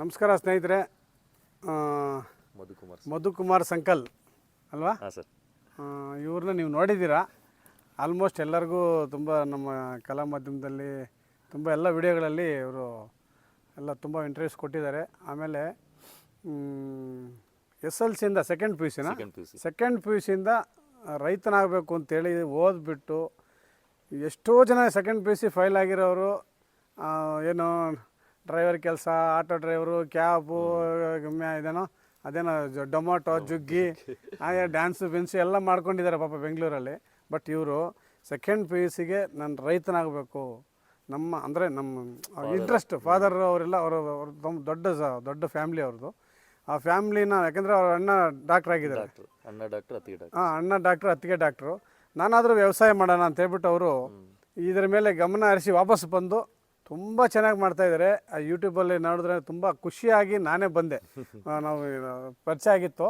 ನಮಸ್ಕಾರ ಸ್ನೇಹಿತರೆ. ಮಧುಕುಮಾರ್ ಮಧುಕುಮಾರ್ ಸಂಕಲ್ ಅಲ್ವಾ? ಹಾಂ ಸರ್. ಇವ್ರನ್ನ ನೀವು ನೋಡಿದ್ದೀರಾ? ಆಲ್ಮೋಸ್ಟ್ ಎಲ್ಲರಿಗೂ ತುಂಬ ನಮ್ಮ ಕಲಾ ಮಾಧ್ಯಮದಲ್ಲಿ ತುಂಬ ಎಲ್ಲ ವಿಡಿಯೋಗಳಲ್ಲಿ ಇವರು ಎಲ್ಲ ತುಂಬ ಇಂಟ್ರೆಸ್ಟ್ ಕೊಟ್ಟಿದ್ದಾರೆ. ಆಮೇಲೆ ಎಸ್ ಎಲ್ ಸಿಯಿಂದ ಸೆಕೆಂಡ್ ಪಿ ಯು ಸಿನ second P U C second P U ಸಿಯಿಂದ ರೈತನಾಗಬೇಕು ಅಂತೇಳಿ ಓದ್ಬಿಟ್ಟು ಎಷ್ಟೋ ಜನ second P U C fail ಆಗಿರೋರು ಏನು ಡ್ರೈವರ್ ಕೆಲಸ ಆಟೋ ಡ್ರೈವರು ಕ್ಯಾಬು ಗಮ್ಯ ಇದೇನೋ ಅದೇನೋ ಡೊಮೊಟೊ ಜುಗ್ಗಿ ಹಾಗೆ ಡ್ಯಾನ್ಸು ಬೆನ್ಸು ಎಲ್ಲ ಮಾಡ್ಕೊಂಡಿದ್ದಾರೆ ಪಾಪ ಬೆಂಗಳೂರಲ್ಲಿ. ಬಟ್ ಇವರು ಸೆಕೆಂಡ್ ಪಿ ಯು ಸಿಗೆ ನಾನು ರೈತನಾಗಬೇಕು. ನಮ್ಮ ಅಂದರೆ ನಮ್ಮ ಇಂಟ್ರೆಸ್ಟ್ ಫಾದರ್ ಅವರೆಲ್ಲ ಅವರು ಅವ್ರ ತುಂಬ ದೊಡ್ಡ ದೊಡ್ಡ ಫ್ಯಾಮ್ಲಿ ಅವ್ರದ್ದು. ಆ ಫ್ಯಾಮ್ಲಿನ ಯಾಕಂದರೆ ಅವ್ರ ಅಣ್ಣ ಡಾಕ್ಟ್ರ್ ಆಗಿದ್ದಾರೆ. ಅಣ್ಣ ಡಾಕ್ಟರ್ ಅತ್ತಿಗೆ ಡಾಕ್ಟ್ರು ಹಾಂ ಅಣ್ಣ ಡಾಕ್ಟ್ರ್ ಅತ್ತಿಗೆ ಡಾಕ್ಟ್ರು ನಾನಾದರೂ ವ್ಯವಸಾಯ ಮಾಡೋಣ ಅಂತ ಹೇಳ್ಬಿಟ್ಟು ಅವರು ಇದರ ಮೇಲೆ ಗಮನ ಹರಿಸಿ ವಾಪಸ್ ಬಂದು ತುಂಬ ಚೆನ್ನಾಗಿ ಮಾಡ್ತಾ ಇದ್ದಾರೆ ಆ ಯೂಟ್ಯೂಬಲ್ಲಿ ನೋಡಿದ್ರೆ ತುಂಬ ಖುಷಿಯಾಗಿ ನಾನೇ ಬಂದೆ. ನಾವು ಪರಿಚಯ ಆಗಿತ್ತು.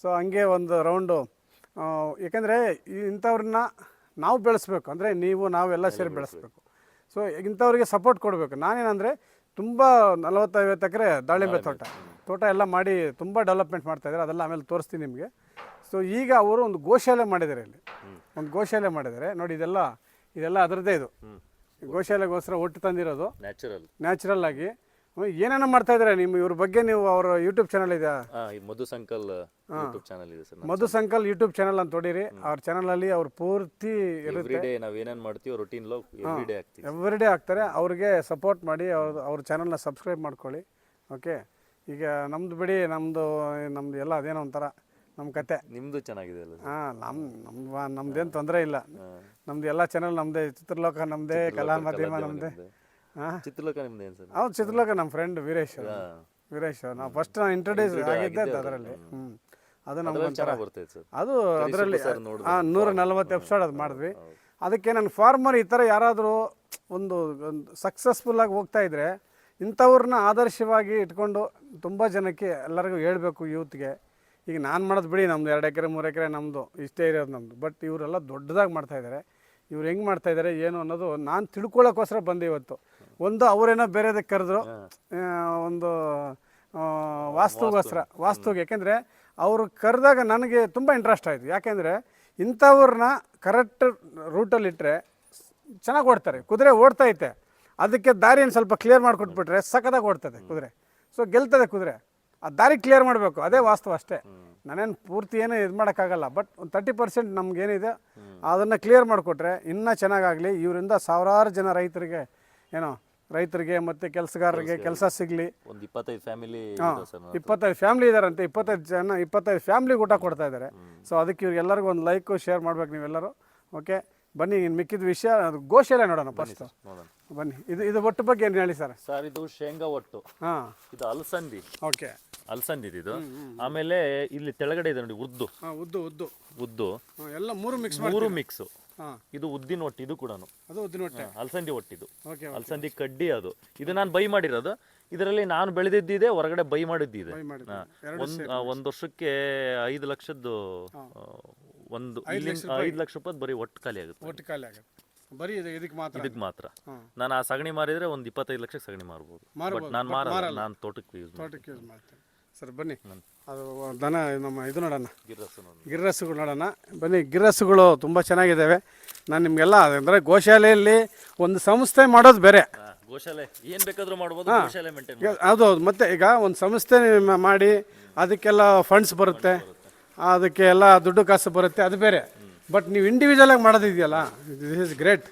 ಸೊ ಹಂಗೆ ಒಂದು ರೌಂಡು ಯಾಕೆಂದರೆ ಇಂಥವ್ರನ್ನ ನಾವು ಬೆಳೆಸ್ಬೇಕು. ಅಂದರೆ ನೀವು ನಾವೆಲ್ಲ ಸೇರಿ ಬೆಳೆಸ್ಬೇಕು. ಸೊ ಇಂಥವ್ರಿಗೆ ಸಪೋರ್ಟ್ ಕೊಡಬೇಕು. ನಾನೇನಂದರೆ ತುಂಬ ನಲವತ್ತೈವತ್ತು ಎಕರೆ ದಾಳಿಂಬೆ ತೋಟ. ತೋಟ ಎಲ್ಲ ಮಾಡಿ ತುಂಬ ಡೆವಲಪ್ಮೆಂಟ್ ಮಾಡ್ತಾ ಇದ್ದಾರೆ ಅದೆಲ್ಲ ಆಮೇಲೆ ತೋರಿಸ್ತೀನಿ ನಿಮಗೆ. ಸೊ ಈಗ ಅವರು ಒಂದು ಗೋಶಾಲೆ ಮಾಡಿದ್ದಾರೆ ಇಲ್ಲಿ. ಒಂದು ಗೋಶಾಲೆ ಮಾಡಿದ್ದಾರೆ. ನೋಡಿ ಇದೆಲ್ಲ ಇದೆಲ್ಲ ಅದರದ್ದೇ ಇದು. ಗೋಶಾಲೆಗೋಸ್ಕರ ಒಟ್ಟು ತಂದಿರೋದು. ನ್ಯಾಚುರಲ್ ನ್ಯಾಚುರಲ್ ಆಗಿ. ಏನೇನೋ ಮಾಡ್ತಾ ಇದ್ದಾರೆ ನಿಮ್ಮ ಇವ್ರ ಬಗ್ಗೆ ನೀವು ಅವರ ಯೂಟ್ಯೂಬ್ ಚಾನಲ್ ಇದೆ ಮಧು ಸಂಕಲ್ ಯೂಟ್ಯೂಬ್ ಚಾನಲ್ ಇದೆ sir Madhu Sankal YouTube channel ಅಂತ ತೊಡೀರಿ ಅವ್ರ ಚಾನಲಲ್ಲಿ ಅವ್ರು ಪೂರ್ತಿ ಎವ್ರಿ ಡೇ ನಾವು ಏನೇನು ಮಾಡ್ತೀವಿ ರೊಟೀನ್ ಲೋ ಎವ್ರಿ ಡೇ ಆಗ್ತೀವಿ ಎವ್ರಿಡೇ ಆಗ್ತಾರೆ ಅವ್ರಿಗೆ ಸಪೋರ್ಟ್ ಮಾಡಿ ಅವ್ರ ಅವ್ರ ಚಾನಲ್ನ ಸಬ್ಸ್ಕ್ರೈಬ್ ಮಾಡ್ಕೊಳ್ಳಿ. ಓಕೆ ಈಗ ನಮ್ದು ಬಿಡಿ ನಮ್ಮದು ನಮ್ದು ಎಲ್ಲ ಅದೇನೋ ಒಂಥರ. ನಮ್ಮ ಕತೆ. ನಿಮ್ಮದು ಚೆನ್ನಾಗಿದೆ ಅಲ್ಲ ಹಾಂ ನಮ್ಮ ನಮ್ಮ ನಮ್ದೇನು ತೊಂದರೆ ಇಲ್ಲ. ನಮ್ದು ಎಲ್ಲ ಚಾನಲ್ ನಮ್ಮದೇ ಚಿತ್ರಲೋಕ ನಮ್ಮದೇ ಕಲಾ ಮಾಧ್ಯಮ ನಮ್ಮದೇ ಹಾಂ. ಚಿತ್ರಲೋಕ ನಿಮ್ದು ಏನು ಸರ್? ಹೌದು ಚಿತ್ರಲೋಕ ನಮ್ಮ ಫ್ರೆಂಡ್ ವೀರೇಶ್. ವೀರೇಶ್ ಅವ್ರು. ನಾವು ಫಸ್ಟ್ ನಾನು ಇಂಟ್ರೊಡ್ಯೂಸ್ ಆಗಿದ್ದೆ ಅದರಲ್ಲಿ. ಹ್ಞೂ ಅದು ನಮ್ಗೆ ಒಂಥರ ಅದು ಅದರಲ್ಲಿ ಹಾಂ ನೂರ ನಲ್ವತ್ತು ಎಪಿಸೋಡ್ ಅದು ಮಾಡಿದ್ವಿ. ಅದಕ್ಕೆ ನಾನು ಫಾರ್ಮರ್ ಈ ಥರ ಯಾರಾದರೂ ಒಂದು ಒಂದು ಸಕ್ಸಸ್ಫುಲ್ಲಾಗಿ ಹೋಗ್ತಾ ಇದ್ದರೆ ಇಂಥವ್ರನ್ನ ಆದರ್ಶವಾಗಿ ಇಟ್ಕೊಂಡು ತುಂಬ ಜನಕ್ಕೆ ಎಲ್ಲರಿಗೂ ಹೇಳಬೇಕು ಯೂತ್ಗೆ ಈಗ ನಾನು ಮಾಡೋದು ಬಿಡಿ ನಮ್ಮದು ಎರಡು ಎಕರೆ ಮೂರು ಎಕರೆ ನಮ್ಮದು ಇಷ್ಟೇ ಇರೋದು ನಮ್ಮದು ಬಟ್ ಇವರೆಲ್ಲ ದೊಡ್ಡದಾಗಿ ಮಾಡ್ತಾಯಿದ್ದಾರೆ ಇವ್ರು ಹೆಂಗೆ ಮಾಡ್ತಾಯಿದ್ದಾರೆ ಏನು ಅನ್ನೋದು ನಾನು ತಿಳ್ಕೊಳ್ಳೋಕ್ಕೋಸ್ಕರ ಬಂದೆ ಇವತ್ತು. ಒಂದು ಅವರೇನೋ ಬೇರೆದಕ್ಕೆ ಕರೆದ್ರು ಒಂದು ವಾಸ್ತುಗೋಸ್ಕರ ವಾಸ್ತುಗೆ. ಯಾಕೆಂದರೆ ಅವರು ಕರೆದಾಗ ನನಗೆ ತುಂಬ ಇಂಟ್ರೆಸ್ಟ್ ಆಯಿತು. ಯಾಕೆಂದರೆ ಇಂಥವ್ರನ್ನ ಕರೆಕ್ಟ್ ರೂಟಲ್ಲಿ ಇಟ್ಟರೆ ಚೆನ್ನಾಗಿ ಓಡ್ತಾರೆ. ಕುದುರೆ ಓಡ್ತಾ ಐತೆ. ಅದಕ್ಕೆ ದಾರಿಯನ್ನು ಸ್ವಲ್ಪ ಕ್ಲಿಯರ್ ಮಾಡಿಕೊಟ್ಬಿಟ್ರೆ ಸಖತ್ತಾಗಿ ಓಡ್ತದೆ ಕುದುರೆ. ಸೊ ಗೆಲ್ತದೆ ಕುದುರೆ. ಆ ದಾರಿ ಕ್ಲಿಯರ್ ಮಾಡಬೇಕು. ಅದೇ ವಾಸ್ತವ ಅಷ್ಟೇ. ನಾನೇನು ಪೂರ್ತಿ ಏನು ಇದು ಮಾಡೋಕ್ಕಾಗಲ್ಲ. ಬಟ್ ಒಂದು ತರ್ಟಿ ಪರ್ಸೆಂಟ್ ನಮ್ಗೇನಿದೆ ಅದನ್ನು ಕ್ಲಿಯರ್ ಮಾಡಿಕೊಟ್ರೆ ಇನ್ನೂ ಚೆನ್ನಾಗಾಗಲಿ. ಇವರಿಂದ ಸಾವಿರಾರು ಜನ ರೈತರಿಗೆ ಏನೋ ರೈತರಿಗೆ ಮತ್ತು ಕೆಲಸಗಾರರಿಗೆ ಕೆಲಸ ಸಿಗಲಿ. ಒಂದು ಇಪ್ಪತ್ತೈದು ಫ್ಯಾಮಿಲಿ ಸರ್ ಇಪ್ಪತ್ತೈದು ಫ್ಯಾಮಿಲಿ ಇದಾರಂತೆ. ಇಪ್ಪತ್ತೈದು ಜನ ಇಪ್ಪತ್ತೈದು ಫ್ಯಾಮ್ಲಿಗೆ ಊಟ ಕೊಡ್ತಾ ಇದ್ದಾರೆ ಸೊ ಅದಕ್ಕೆ ಇವ್ರಿಗೆಲ್ಲರಿಗೂ ಒಂದು ಲೈಕು ಶೇರ್ ಮಾಡ್ಬೇಕು ನೀವೆಲ್ಲರೂ. ಓಕೆ ಬನ್ನಿ ಇನ್ನು ಮಿಕ್ಕಿದ ವಿಷಯ ಅದು ಗೋಶಾಲೆ ನೋಡೋಣ ಫಸ್ಟ್ ಬನ್ನಿ. ಇದು ಇದು ಒಟ್ಟು ಬಗ್ಗೆ ಏನು ಹೇಳಿ ಸರ್? ಸರ್ ಇದು ಶೇಂಗಾ ಒಟ್ಟು. ಹಾಂ. ಇದು ಅಲಸಂದಿ. ಓಕೆ ಅಲಸಂದಿ ಇದು. ಆಮೇಲೆ ಇಲ್ಲಿ ತೆಳಗಡೆ ಇದೆ ನೋಡಿ ಉದ್ದು. ಹಾಂ ಉದ್ದು ಉದ್ದು. ಉದ್ದು. ಹಾಂ ಎಲ್ಲ ಮೂರು ಮಿಕ್ಸ್ ಮೂರು ಮಿಕ್ಸ್ ಹಾಂ. ಇದು ಉದ್ದಿನ ಒಟ್ಟು ಇದು ಕೂಡ ಅದು ಉದ್ದಿನ ಹೊಟ್ಟೆ ಅಲಸಂದಿ ಒಟ್ಟಿದು. ಓಕೆ ಅಲಸಂದಿ ಕಡ್ಡಿ ಅದು. ಇದು ನಾನು ಬೈ ಮಾಡಿರೋದು. ಇದರಲ್ಲಿ ನಾನು ಬೆಳೆದಿದ್ದಿದೆ ಹೊರಗಡೆ ಬೈ ಮಾಡಿದ್ದಿದೆ. ಬೈ ಮಾಡಿದ್ದು. ಹಾ. ಒಂದ್ ಆ, ಒಂದ್ ವರ್ಷಕ್ಕೆ ಐದು ಲಕ್ಷದ್ದು ಆ, ಒಂದು ಇಲ್ಲಿಂದ ಐದು ಲಕ್ಷ ರೂಪಾಯಿ ಬರೀ ಒಟ್ಟು ಖಾಲಿ ಆಗುತ್ತೆ. ಒಟ್ಟು ಖಾಲಿ ಆಗುತ್ತೆ. ಬರೀ ಇದು ಇದಕ್ಕೆ ಮಾತ್ರ. ಇದಕ್ಕೆ ಮಾತ್ರ. ಹಾಂ. ನಾನು ಆ ಸಗಣಿ ಮಾರಿದ್ರೆ ಒಂದು ಇಪ್ಪತ್ತೈದು ಲಕ್ಷಕ್ಕೆ ಸಗಣಿ ಮಾರ್ಬೋದು. ಬಟ್ ನಾನು ಮಾರಲ್ಲ. ನಾನು ತೋಟಕ್ಕೆ ಯೂಸ್ ತೋಟಕ್ಕೆ ಯೂಸ್ ಮಾಡ್ತೀನಿ. ಸರ್ ಬನ್ನಿ. ಅದು ದನ ನಮ್ಮ ಇದು ನೋಡೋಣ. ಗಿರಸುಗಳು ನೋಡೋಣ. ಬನ್ನಿ ಗಿರಸುಗಳು ತುಂಬ ಚೆನ್ನಾಗಿದ್ದಾವೆ ನಾನು ನಿಮಗೆಲ್ಲ ಅಂದರೆ ಗೋಶಾಲೆಯಲ್ಲಿ ಒಂದು ಸಂಸ್ಥೆ ಮಾಡೋದು ಬೇರೆ. ಗೋಶಾಲೆ. ಏನು ಬೇಕಾದರೂ ಮಾಡ್ಬೋದು ಗೋಶಾಲೆ ಮೇಂಟೈನ್ ಈಗ ಹೌದು ಹೌದು. ಮತ್ತೆ ಈಗ ಒಂದು ಸಂಸ್ಥೆ ಮಾಡಿ ಅದಕ್ಕೆಲ್ಲ ಫಂಡ್ಸ್ ಬರುತ್ತೆ. ಅದಕ್ಕೆ ಎಲ್ಲ ದುಡ್ಡು ಕಾಸು ಬರುತ್ತೆ. ಅದು ಬೇರೆ. ಬಟ್ ನೀವು ಇಂಡಿವಿಜುವಲ್ ಆಗಿ ಮಾಡೋದಿದೆಯಲ್ಲ ದಿಸ್ ಇಸ್ ಗ್ರೇಟ್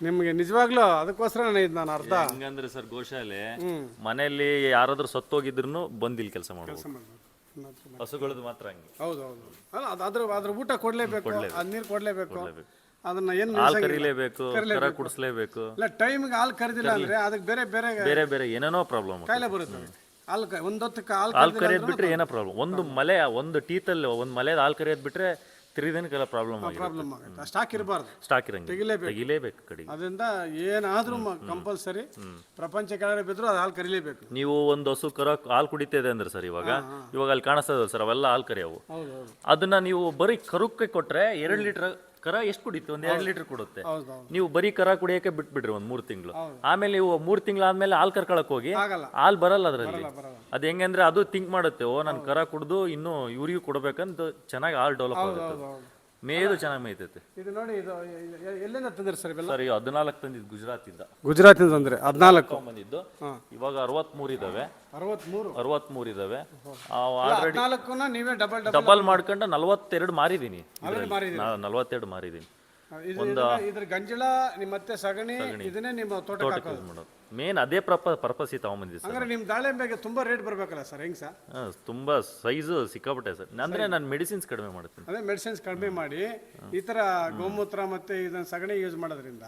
ನಿಮಗೆ ನಿಜವಾಗ್ಲೂ ಅದಕ್ಕೋಸ್ಕರ ನಾನು ಅರ್ಥ ನಾನು ಅರ್ಧ. ಹೆಂಗಂದ್ರೆ ಸರ್ ಗೋಶಾಲೆ ಮನೆಯಲ್ಲಿ ಯಾರಾದ್ರೂ ಸತ್ತೋಗಿದ್ರು ಬಂದು ಇಲ್ಲಿ ಕೆಲಸ ಮಾಡೋದು ಹಸುಗಳದ್ದು ಮಾತ್ರ ಹಂಗೆ. ಹೌದು ಹೌದು. ಅಲ್ಲ ಅದು ಅದ್ರ ಅದ್ರ ಊಟ ಕೊಡ್ಲೇಬೇಕು ಅದ್ ನೀರು ಕೊಡ್ಲೇಬೇಕು. ಅದನ್ನ ಏನ್ ಹಾಲು ಕರಿಲೇಬೇಕು ಕರ ಕುಡಿಸ್ಲೇಬೇಕು. ಇಲ್ಲ ಟೈಮ್ಗೆ ಹಾಲು ಕರೆದಿಲ್ಲ ಅಂದ್ರೆ ಅದಕ್ಕೆ ಬೇರೆ ಬೇರೆ ಬೇರೆ ಬೇರೆ ಏನೇನೋ ಪ್ರಾಬ್ಲಮ್ ಕಾಯಿಲೆ ಬರುತ್ತೆ. ಹಾಲು ಒಂದೊತ್ತಕ್ಕೆ ಹಾಲು ಹಾಲು ಕರಿಯೋದ್ ಬಿಟ್ರೆ ಏನೋ ಪ್ರಾಬ್ಲಮ್ ಒಂದು ಮಲೆ ಒಂದು ಟೀತಲ್ಲಿ ಒಂದು ಮಲೆ ಹಾಲ್ ಕರಿಯೋದ್ ಬಿಟ್ರೆ ತಿರುಗಿದನಕ್ಕೆಲ್ಲ ಪ್ರಾಬ್ಲಮ್ ಪ್ರಾಬ್ಲಮ್ ಆಗುತ್ತೆ. ಸ್ಟಾಕ್ ಇರಬಾರ್ದು. ಸ್ಟಾಕ್ ಇರಂಗಿಲ್ಲ. ತೆಗಿಲೇಬೇಕು. ತೆಗಿಲೇಬೇಕು ಕಡೆಗೆ. ಅದರಿಂದ ಏನಾದರೂ ಕಂಪಲ್ಸರಿ ಪ್ರಪಂಚ ಕೆಳಗಡೆ ಬಿದ್ದರೂ ಅದು ಹಾಲು ಕರಿಲೇಬೇಕು. ನೀವು ಒಂದು ಹಸು ಕರ ಹಾಲು ಕುಡಿತಿದೆ ಅಂದ್ರೆ ಸರ್ ಇವಾಗ ಇವಾಗ ಅಲ್ಲಿ ಕಾಣಿಸ್ತದ ಸರ್ ಅವೆಲ್ಲ ಹಾಲು ಕರಿಯಾವು. ಅದನ್ನ ನೀವು ಬರೀ ಕರುಕ್ಕೆ ಕೊಟ್ರೆ ಎರಡು ಲೀಟರ್ ಕರ ಎಷ್ಟು ಕುಡಿತು? ಒಂದು ಎರಡು ಲೀಟರ್ ಕೊಡುತ್ತೆ. ನೀವು ಬರೀ ಕರ ಕುಡಿಯಕ್ಕೆ ಬಿಟ್ಬಿಡ್ರಿ ಒಂದು ಮೂರು ತಿಂಗಳು. ಆಮೇಲೆ ನೀವು ಮೂರ್ ತಿಂಗಳಾದ್ಮೇಲೆ ಹಾಲ್ ಕರ್ಕೊಳಕ್ ಹೋಗಿ ಹಾಲು ಬರಲ್ಲ ಅದರಲ್ಲಿ. ಅದು ಅದ್ ಹೆಂಗಂದ್ರೆ ಅದು ಥಿಂಕ್ ಮಾಡುತ್ತೆ ಓ ನಾನು ಕರ ಕುಡ್ದು ಇನ್ನು ಇವ್ರಿಗೂ ಕೊಡ್ಬೇಕಂತ ಚೆನ್ನಾಗಿ ಹಾಲು ಡೆವಲಪ್ ಆಗುತ್ತೆ. ಹೌದು ಚೆನ್ನಾಗಿ ಮೇಯ್ತೈತೆ ಇದು ನೋಡಿ ಇದು ಎಲ್ಲಿಂದ ತಂದಿರಿ ಸರ್ ಇವೆಲ್ಲ? ಸರ್ ಇವು ಹದಿನಾಲ್ಕು ತಂದಿದ್ದು ಗುಜರಾತ್ ಇಂದ ಗುಜರಾತಿಂದ ಅಂದ್ರೆ ಹದಿನಾಲ್ಕು. ಬಂದಿದ್ದು ಇವಾಗ ಅರವತ್ಮೂರು ಇದಾವೆ. ಅರವತ್ಮೂರು? ಅರವತ್ಮೂರು ಇದಾವೆ. ಆಲ್ರೆಡಿ ಹದಿನಾಲ್ಕನ್ನ ನೀವೇ ಡಬಲ್ ಡಬಲ್ ಮಾಡ್ಕೊಂಡು ನಲವತ್ತೆರಡು ಮಾರಿದೀನಿ ಆಲ್ರೆಡಿ ಮಾರಿದ್ದೀರಿ? ನಾ- ನಲವತ್ತೆರಡು ಮಾರಿದೀನಿ ಇದು ಇದನ್ನ- ಇದ್ರ ಗಂಜಲ ನಿಮ್ಮ ಮತ್ತೆ ಸಗಣಿ ಇದನ್ನೇ ನಿಮ್ಮ ತೋಟಕ್ಕೆ ಹಾಕೋದು. ಮಾಡೋದು. ಮೇನ್ ಅದೇ ಪ್ರಪ ಪರ್ಪಸ್ ಈ ತಗೊಂಬಂದಿದ್ದೆ ಸರ್. ಹಂಗಾರೆ ನಿಮ್ಮ ದಾಳಿಂಬೆಗೆ ತುಂಬಾ ರೇಟ್ ಬರಬೇಕಲ್ಲ ಸರ್ ಹೆಂಗೆ ಸರ್? ತುಂಬ ತುಂಬಾ ಸೈಜು ಸಿಕ್ಕಾಪಟ್ಟೆ ಸರ್. ಅಂದ್ರೆ ನಾನು ಮೆಡಿಸಿನ್ಸ್ ಕಡಿಮೆ ಮಾಡ್ತೀನಿ. ಅದೇ ಮೆಡಿಸಿನ್ಸ್ ಕಡಿಮೆ ಮಾಡಿ ಈ ಥರ ಗೋಮೂತ್ರ ಮತ್ತೆ ಇದನ್ನ ಸಗಣಿ ಯೂಸ್ ಮಾಡೋದ್ರಿಂದ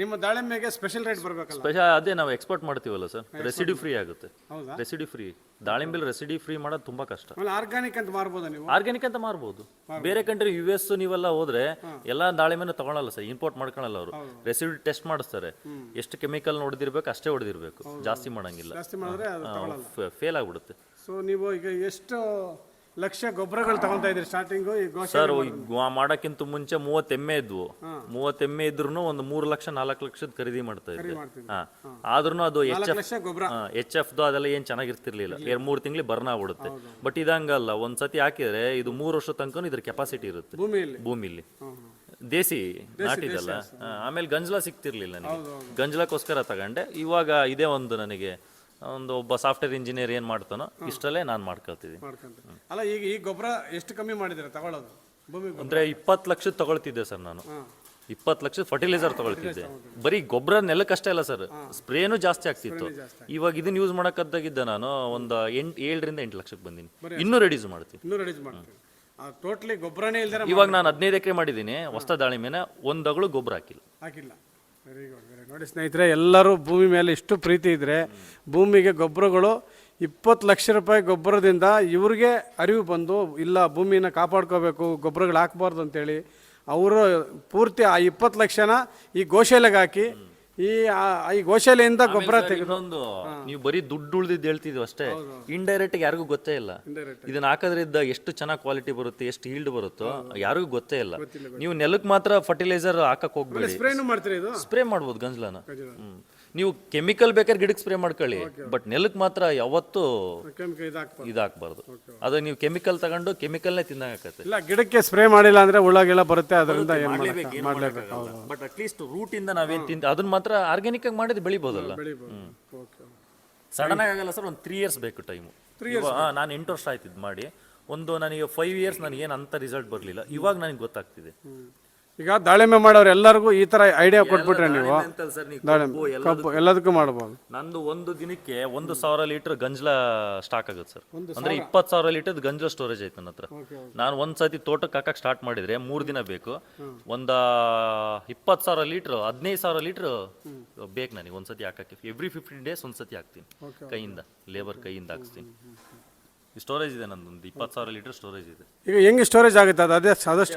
ನಿಮ್ಮ ದಾಳಿಂಬೆಗೆ ಸ್ಪೆಷಲ್ ರೇಟ್ ಬರಬೇಕಲ್ಲ? ಸ್ಪೆಷಲ್ ಅದೇ ನಾವು ಎಕ್ಸ್ಪೋರ್ಟ್ ಮಾಡ್ತೀವಲ್ಲ ಸರ್ ರೆಸಿಡಿ ಫ್ರೀ ಆಗುತ್ತೆ. ಹೌದಾ? ರೆಸಿಡಿ ಫ್ರೀ ದಾಳಿಂಬೆಲ್ ರೆಸಿಡಿ ಫ್ರೀ ಮಾಡೋದು ತುಂಬಾ ಕಷ್ಟ. ಆಮೇಲೆ ಆರ್ಗಾನಿಕ್ ಅಂತ ಮಾರ್ಬೋದಾ ನೀವು? ಆರ್ಗ್ಯಾನಿಕ್ ಅಂತ ಮಾರ್ಬೋದು. ಬೇರೆ ಕಂಟ್ರಿ ಯು ಎಸ್ ನೀವೆಲ್ಲ ಹೋದ್ರೆ ಎಲ್ಲ ದಾಳಿಂಬೆನ ತಗೊಳಲ್ಲ ಸರ್ ಇಂಪೋರ್ಟ್ ಮಾಡ್ಕೊಳ್ಳಲ್ಲ ಅವರು. ರೆಸಿಡಿ ಟೆಸ್ಟ್ ಮಾಡಿಸ್ತಾರೆ. ಎಷ್ಟು ಕೆಮಿಕಲ್ ಹೊಡೆದಿರ್ಬೇಕು ಅಷ್ಟೇ ಹೊಡೆದಿರ್ಬೇಕು. ಜಾಸ್ತಿ ಮಾಡಂಗಿಲ್ಲ. ಜಾಸ್ತಿ ಮಾಡಿದ್ರೆ ಅದು ಫೇಲ್ ಆಗ್ಬಿಡುತ್ತೆ. ಸೊ ನೀವು ಈಗ ಎಷ್ಟು ಲಕ್ಷ ಗೊಬ್ಬರಗಳು ತಗೊಂತಾ ಇದ್ರಿ ಸ್ಟಾರ್ಟಿಂಗ್ ಈ ಸರ್ ಮಾಡಕ್ಕಿಂತ ಮುಂಚೆ ಮೂವತ್ತು ಎಮ್ಮೆ ಇದ್ವು. ಮೂವತ್ತು ಎಮ್ಮೆ ಇದ್ರು ಒಂದು ಮೂರು ಲಕ್ಷ ನಾಲ್ಕು ಲಕ್ಷದ ಖರೀದಿ ಮಾಡ್ತಾ ಇದ್ವಿ. ಹಾ. ಆದ್ರೂ ಅದು ಎಚ್ ಎಫ್ ಲಕ್ಷ ಗೊಬ್ಬರ. ಎಚ್ ಎಫ್ದು ಅದೆಲ್ಲ ಏನ್ ಚೆನ್ನಾಗಿರ್ತಿರ್ಲಿಲ್ಲ. ಎರಡು ಮೂರು ತಿಂಗಳು ಬರ್ನ್ ಆಗ್ಬಿಡುತ್ತೆ. ಬಟ್ ಇದಂಗಲ್ಲ ಒಂದ್ ಸತಿ ಹಾಕಿದ್ರೆ ಇದು ಮೂರು ವರ್ಷ ತನಕ ಇದ್ರ ಕೆಪಾಸಿಟಿ ಇರುತ್ತೆ. ಭೂಮಿಯಲ್ಲಿ. ಭೂಮಿಲಿ. ದೇಸಿ ನಾಟಿದಲ್ಲ. ಆಮೇಲೆ ಗಂಜಲ ಸಿಗ್ತಿರ್ಲಿಲ್ಲ ನನಗೆ. ಗಂಜಲಕ್ಕೋಸ್ಕರ ತಗೊಂಡೆ. ಇವಾಗ ಇದೇ ಒಂದು ನನಗೆ ಒಂದು ಒಬ್ಬ ಸಾಫ್ಟ್ವೇರ್ ಇಂಜಿನಿಯರ್ ಏನು ಮಾಡ್ತಾನೋ ಇಷ್ಟರಲ್ಲೇ ನಾನು ಮಾಡ್ಕೊಳ್ತಿದ್ದೀನಿ ಮಾಡ್ಕೊಂತ ಅಲ್ಲ ಈಗ ಈ ಗೊಬ್ಬರ ಎಷ್ಟು ಕಮ್ಮಿ ಮಾಡಿದ್ದೀರಾ ತಗೊಳ್ಳೋದು ಭೂಮಿ ಗೊಬ್ಬರ? ಅಂದ್ರೆ ಇಪ್ಪತ್ತು ಲಕ್ಷದ ತಗೊಳ್ತಿದ್ದೆ ಸರ್ ನಾನು. ಇಪ್ಪತ್ತು ಲಕ್ಷದ ಫರ್ಟಿಲೈಸರ್ ತಗೊಳ್ತಿದ್ದೆ. ಬರೀ ಗೊಬ್ಬರ ನೆಲಕ್ಕಷ್ಟೇ ಅಲ್ಲ ಸರ್ ಸ್ಪ್ರೇನು ಜಾಸ್ತಿ ಆಗ್ತಿತ್ತು. ಇವಾಗ ಇದನ್ನ ಯೂಸ್ ಮಾಡಕ್ಕದ್ದಾಗಿದ್ದ ನಾನು ಒಂದು ಎಂಟು ಏಳರಿಂದ ಎಂಟು ಲಕ್ಷಕ್ಕೆ ಬಂದೀನಿ. ಇನ್ನೂ ರೆಡ್ಯೂಸ್ ಮಾಡ್ತೀನಿ. ಇನ್ನೂ ಮಾಡ್ತೀವಿ ಟೋಟ್ಲಿ ಗೊಬ್ಬರನೇ ಇಲ್ದಿರ ಇವಾಗ ನಾನು ಹದಿನೈದು ಎಕರೆ ಮಾಡಿದ್ದೀನಿ ಹೊಸ ದಾಳಿ ಒಂದು ಅಗಳು ಗೊಬ್ಬರ ಹಾಕಿಲ್ಲ. ಹಾಕಿಲ್ಲ. ವೆರಿ ಗುಡ್ ನೋಡಿ ಸ್ನೇಹಿತರೆ, ಎಲ್ಲರೂ ಭೂಮಿ ಮೇಲೆ ಇಷ್ಟು ಪ್ರೀತಿ ಇದ್ದರೆ ಭೂಮಿಗೆ ಗೊಬ್ಬರಗಳು ಇಪ್ಪತ್ತು ಲಕ್ಷ ರೂಪಾಯಿ ಗೊಬ್ಬರದಿಂದ ಇವ್ರಿಗೆ ಅರಿವು ಬಂದು, ಇಲ್ಲ ಭೂಮಿನ ಕಾಪಾಡ್ಕೋಬೇಕು, ಗೊಬ್ಬರಗಳು ಹಾಕ್ಬಾರ್ದು ಅಂತೇಳಿ, ಅವರು ಪೂರ್ತಿ ಆ ಇಪ್ಪತ್ತು ಲಕ್ಷನ ಈ ಗೋಶಾಲೆಗೆ ಹಾಕಿ ಈ ಆ- ಈ ಗೋಶಾಲೆಯಿಂದ ಗೊಬ್ಬರ ತೆಗೆದೊಂದು ನೀವು ಬರೀ ದುಡ್ಡು ಉಳ್ದಿದ್ದು ಹೇಳ್ತಿದ್ವಿ ಅಷ್ಟೇ. ಇಂಡೈರೆಕ್ಟ್ ಯಾರಿಗೂ ಗೊತ್ತೇ ಇಲ್ಲ. ಇದನ್ನ ಹಾಕೋದ್ರಿಂದ ಎಷ್ಟು ಚೆನ್ನಾಗಿ ಕ್ವಾಲಿಟಿ ಬರುತ್ತೆ ಎಷ್ಟು ಹೀಲ್ಡ್ ಬರುತ್ತೋ ಯಾರಿಗೂ ಗೊತ್ತೇ ಇಲ್ಲ. ನೀವು ನೆಲಕ್ಕೆ ಮಾತ್ರ ಫರ್ಟಿಲೈಸರ್ ಹಾಕಕ್ ಹೋಗ್ಬೇಡಿ. ಸ್ಪ್ರೇನು ಮಾಡ್ತೀರಿ ಇದು? ಸ್ಪ್ರೇ ಮಾಡ್ಬೋದು ಗಂಜಲನ. ಹ್ಮ್. ನೀವು ಕೆಮಿಕಲ್ ಬೇಕಾದ್ರೆ ಗಿಡಕ್ಕೆ ಸ್ಪ್ರೇ ಮಾಡ್ಕೊಳ್ಳಿ ಬಟ್ ನೆಲಕ್ಕೆ ಮಾತ್ರ ಯಾವತ್ತೂ ಇದಾಗಬಾರ್ದು. ಅದು ನೀವು ಕೆಮಿಕಲ್ ತಗೊಂಡು ಕೆಮಿಕಲ್ನೇ ತಿನ್ನಕತ್ತೆ ಇಲ್ಲ ಗಿಡಕ್ಕೆ ಸ್ಪ್ರೇ ಮಾಡಿಲ್ಲ ಅಂದ್ರೆ ಹುಳಗೆಲ್ಲ ಬರುತ್ತೆ ಅದರಿಂದ ಬಟ್ ಅಟ್ಲೀಸ್ಟ್ ರೂಟ್ ಇಂದ ನಾವೇನ್ ತಿಂತ ಅದನ್ನ ಮಾತ್ರ ಆರ್ಗ್ಯಾನಿಕ್ ಆಗಿ ಮಾಡಿದ್ರೆ ಬೆಳಿಬೋದಲ್ಲ. ಸಡನ್ ಆಗಿ ಆಗಲ್ಲ ಸರ್ ಒಂದು ತ್ರೀ ಇಯರ್ಸ್ ಬೇಕು ಟೈಮು ನಾನು ಎಂಟು ವರ್ಷ ಆಯ್ತು ಇದು ಮಾಡಿ. ಒಂದು ನನಗೆ ಫೈವ್ ಇಯರ್ಸ್ ನನಗೆ ಏನು ಅಂತ ರಿಸಲ್ಟ್ ಬರಲಿಲ್ಲ. ಇವಾಗ ನನಗೆ ಗೊತ್ತಾಗ್ತಿದೆ. ಈಗ ದಾಳಿಂಬೆ ಮಾಡೋರು ಎಲ್ಲರಿಗೂ ಈ ತರ ಐಡಿಯಾ ಕೊಟ್ಬಿಟ್ರೆ ನೀವು. ದಾಳಿಂಬೆ ಕಬ್ಬು ಎಲ್ಲದಕ್ಕೂ ಮಾಡಬಹುದು ನಂದು ಒಂದು ದಿನಕ್ಕೆ ಒಂದು ಸಾವಿರ ಲೀಟರ್ ಗಂಜಲ ಸ್ಟಾಕ್ ಆಗುತ್ತೆ ಸರ್. ಅಂದ್ರೆ ಇಪ್ಪತ್ತು ಸಾವಿರ ಲೀಟರ್ ಗಂಜಲ ಸ್ಟೋರೇಜ್ ಐತೆ ನನ್ನ ಹತ್ರ. ನಾನು ಒಂದ್ ಸತಿ ತೋಟಕ್ಕೆ ಹಾಕಕ್ ಸ್ಟಾರ್ಟ್ ಮಾಡಿದ್ರೆ ಮೂರ್ ದಿನ ಬೇಕು. ಒಂದ ಇಪ್ಪತ್ತು ಸಾವಿರ ಲೀಟರ್ ಹದಿನೈದು ಸಾವಿರ ಲೀಟರ್ ಬೇಕು ನನಗೆ ಒಂದ್ಸತಿ ಹಾಕಕ್ಕೆ. ಎವ್ರಿ ಫಿಫ್ಟೀನ್ ಡೇಸ್ ಒಂದ್ಸತಿ ಹಾಕ್ತೀನಿ. ಕೈಯಿಂದ ಲೇಬರ್ ಕೈಯಿಂದ ಹಾಕ್ಸ್ತೀನಿ. ಸ್ಟೋರೇಜ್ ಇದೆ ನಂದೊಂದು ಇಪ್ಪತ್ತು ಸಾವಿರ ಲೀಟರ್ ಸ್ಟೋರೇಜ್ ಇದೆ. ಈಗ ಹೆಂಗೆ ಸ್ಟೋರೇಜ್ ಆಗುತ್ತೆ ಅದು? ಅದೇ ಸಾದಷ್ಟು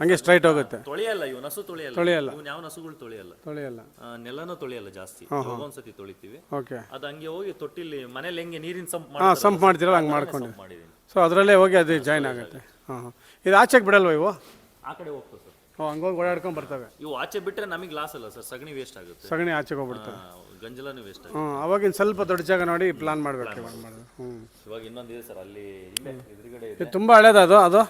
ಹಂಗೆ ಸ್ಟ್ರೈಟ್ ಹೋಗುತ್ತೆ. ತೊಳೆಯಲ್ಲ ಇವ್? ನಸು ತೊಳೆಯಲ್ಲ? ತೊಳೆಯಲ್ಲ. ಇವ್ನ ಯಾವ ನಸುಗಳು ತೊಳೆಯಲ್ಲ? ತೊಳೆಯಲ್ಲ. ಆ, ನೆಲನೂ ತೊಳೆಯಲ್ಲ ಜಾಸ್ತಿ. ಒಂದ್ಸತಿ ತೊಳಿತೀವಿ. ಓಕೆ. ಅದು ಹಂಗೆ ಹೋಗಿ ತೊಟ್ಟಿಲಿ ಮನೇಲಿ ಹೆಂಗೆ ನೀರಿನ ಸಂಪ್ ಹಾಂ ಸಂಪ್ ಮಾಡ್ತೀರಲ್ಲ ಹಂಗೆ ಮಾಡ್ಕೊಂಡು. ಮಾಡಿದೀನಿ. ಸೊ ಅದರಲ್ಲೇ ಹೋಗಿ ಅದು ಜಾಯ್ನ್ ಆಗುತ್ತೆ. ಹಾಂ ಹಾಂ. ಇದು ಆಚೆಗೆ ಬಿಡಲ್ವ ಇವು? ಆ ಕಡೆ ಹೋಗ್ತದೆ ಸರ್. ಓ ಹಂಗೋಗಿ ಓಡಾಡ್ಕೊಂಡು ಬರ್ತವೆ. ಇವು ಆಚೆ ಬಿಟ್ರೆ ನಮಗೆ ಲಾಸ್ ಅಲ್ಲ ಸರ್. ಸಗಣಿ ವೇಸ್ಟ್ ಆಗುತ್ತೆ. ಸಗಣಿ ಆಚೆಗೆ ಹೋಗ್ಬಿಡ್ತವೆ. ಆ, ಗಂಜಲನೂ ವೇಸ್ಟ್ ಆಗುತ್ತೆ. ಹ್ಞೂ ಅವಾಗಿನ ಸ್ವಲ್ಪ ದೊಡ್ಡ ಜಾಗ ನೋಡಿ ಪ್ಲಾನ್ ಮಾಡಬೇಕು ಇವಾಗ. ಮಾಡೋದು ಹ್ಞೂ ಇವಾಗ ಇನ್ನೊಂದಿದೆ ಸರ್. ಅಲ್ಲಿ ಇಲ್ಲೇ ಎದುರುಗಡೆ ಇದೆ. ಇದು ತುಂಬ ಹಳೇದು ಅದು ಅದು?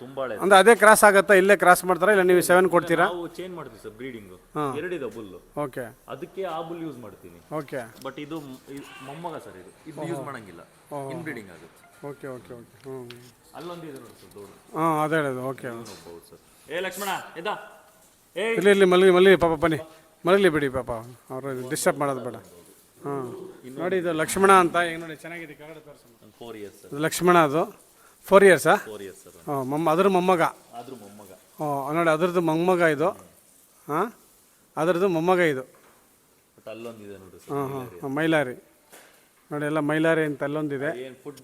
ತುಂಬಾ ಅಂದ್ರೆ ಅದೇ ಕ್ರಾಸ್ ಆಗುತ್ತಾ? ಇಲ್ಲೇ ಕ್ರಾಸ್ ಮಾಡ್ತಾರಾ? ಇಲ್ಲ ನೀವು ಸೆವೆನ್ ಕೊಡ್ತೀರಾ? ನಾವು ಚೇಂಜ್ ಮಾಡ್ತೀವಿ ಸರ್ ಬ್ರೀಡಿಂಗ್ ಎರಡಿದೆ ಬುಲ್ ಓಕೆ. ಅದಕ್ಕೆ ಆ ಬುಲ್ ಯೂಸ್ ಮಾಡ್ತೀನಿ. ಓಕೆ. ಬಟ್ ಇದು ಮೊಮ್ಮಗ ಸರ್ ಇದು. ಇದು ಯೂಸ್ ಮಾಡಂಗಿಲ್ಲ. ಇನ್ ಬ್ರೀಡಿಂಗ್ ಆಗುತ್ತೆ. Okay okay okay. ಹ್ಞೂ ಅಲ್ಲೊಂದಿದೆ ನೋಡಿ ಸರ್ ದೊಡ್ಡ. ಹಾಂ ಅದೇ ಹೇಳೋದು ಓಕೆ. ಹೌದು ಸರ್ ಏ ಲಕ್ಷ್ಮಣ ಎದ್ದ. ಏ ಇಲ್ಲಿ ಇಲ್ಲಿ ಮಲಗಿ ಮಲಗಿ ಪಾಪ ಬನ್ನಿ. ಮಲಗಲಿ ಬಿಡಿ ಪಾಪ. ಅವರು ಡಿಸ್ಟರ್ಬ್ ಮಾಡೋದು ಬೇಡ. ಹಾಂ. ನೋಡಿ ಇದು ಲಕ್ಷ್ಮಣ ಅಂತ. ಈಗ ನೋಡಿ ಚೆನ್ನಾಗಿದೆ ಕೆಳಗಡೆ ತೋರಿಸೋಣ ಫೋರ್ ಇಯರ್ಸ್ ಸರ್ ಇದು ಲಕ್ಷ್ಮಣ ಅದು. ಫೋರ್ ಇಯರ್ಸಾ ಫೋರ್ ಇಯರ್ಸ್ ಸರ್ ಹಾಂ ಮೊಮ್ಮ ಅದ್ರ ಮೊಮ್ಮಗ ಆದ್ರೂ ಮೊಮ್ಮಗ ಓ ನೋಡಿ ಅದ್ರದ್ದು ಮೊಮ್ಮಗ ಇದು ಹಾಂ ಅದ್ರದ್ದು ಮೊಮ್ಮಗ ಇದು ಬಟ್ ಅಲ್ಲೊಂದಿದೆ ನೋಡಿ ಸರ್ ಹಾಂ ಹಾಂ ಮೈಲಾರಿ. ನೋಡಿ ಎಲ್ಲ ಮೈಲಾರಿ ಅಂತ ಅಲ್ಲೊಂದಿದೆ. ಏನು ಫುಡ್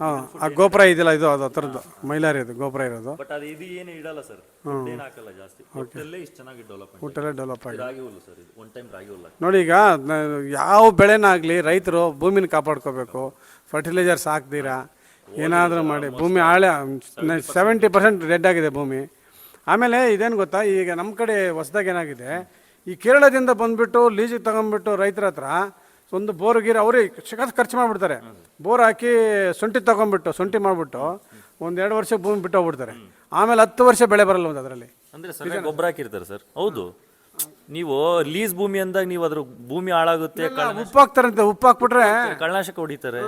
ಹಾಂ ಆ ಗೋಪುರ ಇದೆಯಲ್ಲ ಇದು ಅದು ಹತ್ರದ್ದು ಮೈಲಾರಿ ಇದು ಗೋಪುರ ಇರೋದು. ಬಟ್ ಅದು ಇದು ಏನು ಇಡಲ್ಲ ಸರ್ ಏನು ಹಾಕಲ್ಲ ಜಾಸ್ತಿ. ಒಟ್ಟಲ್ಲೇ ಇಷ್ಟು ಚೆನ್ನಾಗಿ ಡೆವಲಪ್ಮೆಂಟ್ ಊಟೆಲ್ಲ ಡೆವಲಪ್ ಆಗಿದೆ. ರಾಗಿ ಹುಲ್ಲು ಸರ್ ಇದು ಒನ್ ಟೈಮ್ ರಾಗಿ ಹುಲ್ಲು ನೋಡಿ ಈಗ ನ- ಯಾವ ಬೆಳೆನಾಗಲಿ ರೈತರು ಭೂಮಿನ ಕಾಪಾಡ್ಕೋಬೇಕು. ಫರ್ಟಿಲೈಸರ್ಸ್ ಹಾಕ್ದಿರಾ? ಏನಾದರೂ ಮಾಡಿ. ಭೂಮಿ ಹಾಳೆ ಸೆವೆಂಟಿ ಪರ್ಸೆಂಟ್ ರೆಡ್ ಆಗಿದೆ ಭೂಮಿ. ಆಮೇಲೆ ಇದೇನು ಗೊತ್ತಾ? ಈಗ ನಮ್ಮ ಕಡೆ ಹೊಸ್ದಾಗಿ ಏನಾಗಿದೆ? ಈ ಕೇರಳದಿಂದ ಬಂದ್ಬಿಟ್ಟು ಲೀಜಿಗೆ ತಗೊಂಡ್ಬಿಟ್ಟು ರೈತರ ಹತ್ರ ಒಂದು ಬೋರ್ ಗೀರ್ ಅವ್ರಿಗೆ ಶಿಕಾಸ್ ಖರ್ಚು ಮಾಡಿಬಿಡ್ತಾರೆ. ಬೋರ್ ಹಾಕಿ ಶುಂಠಿ ತಗೊಂಡ್ಬಿಟ್ಟು ಶುಂಠಿ ಮಾಡಿಬಿಟ್ಟು ಒಂದು ಎರಡು ವರ್ಷ ಭೂಮಿ ಬಿಟ್ಟು ಹೋಗ್ಬಿಡ್ತಾರೆ. ಆಮೇಲೆ ಹತ್ತು ವರ್ಷ ಬೆಳೆ ಬರಲ್ಲ ಒಂದು ಅದರಲ್ಲಿ. ಅಂದ್ರೆ ಸರ್ ಗೊಬ್ಬರ ಹಾಕಿರ್ತಾರೆ ಸರ್. ಹೌದು. ನೀವು ಲೀಸ್ ಭೂಮಿ ಅಂದಾಗ ನೀವು ಅದ್ರ ಭೂಮಿ ಹಾಳಾಗುತ್ತೆ ಉಪ್ಪು ಹಾಕ್ತಾರಂತೆ ಉಪ್ಪು ಹಾಕ್ಬಿಟ್ರೆ ಕಳ್ಳನಾಶಕ ಹೊಡಿತಾರೆ.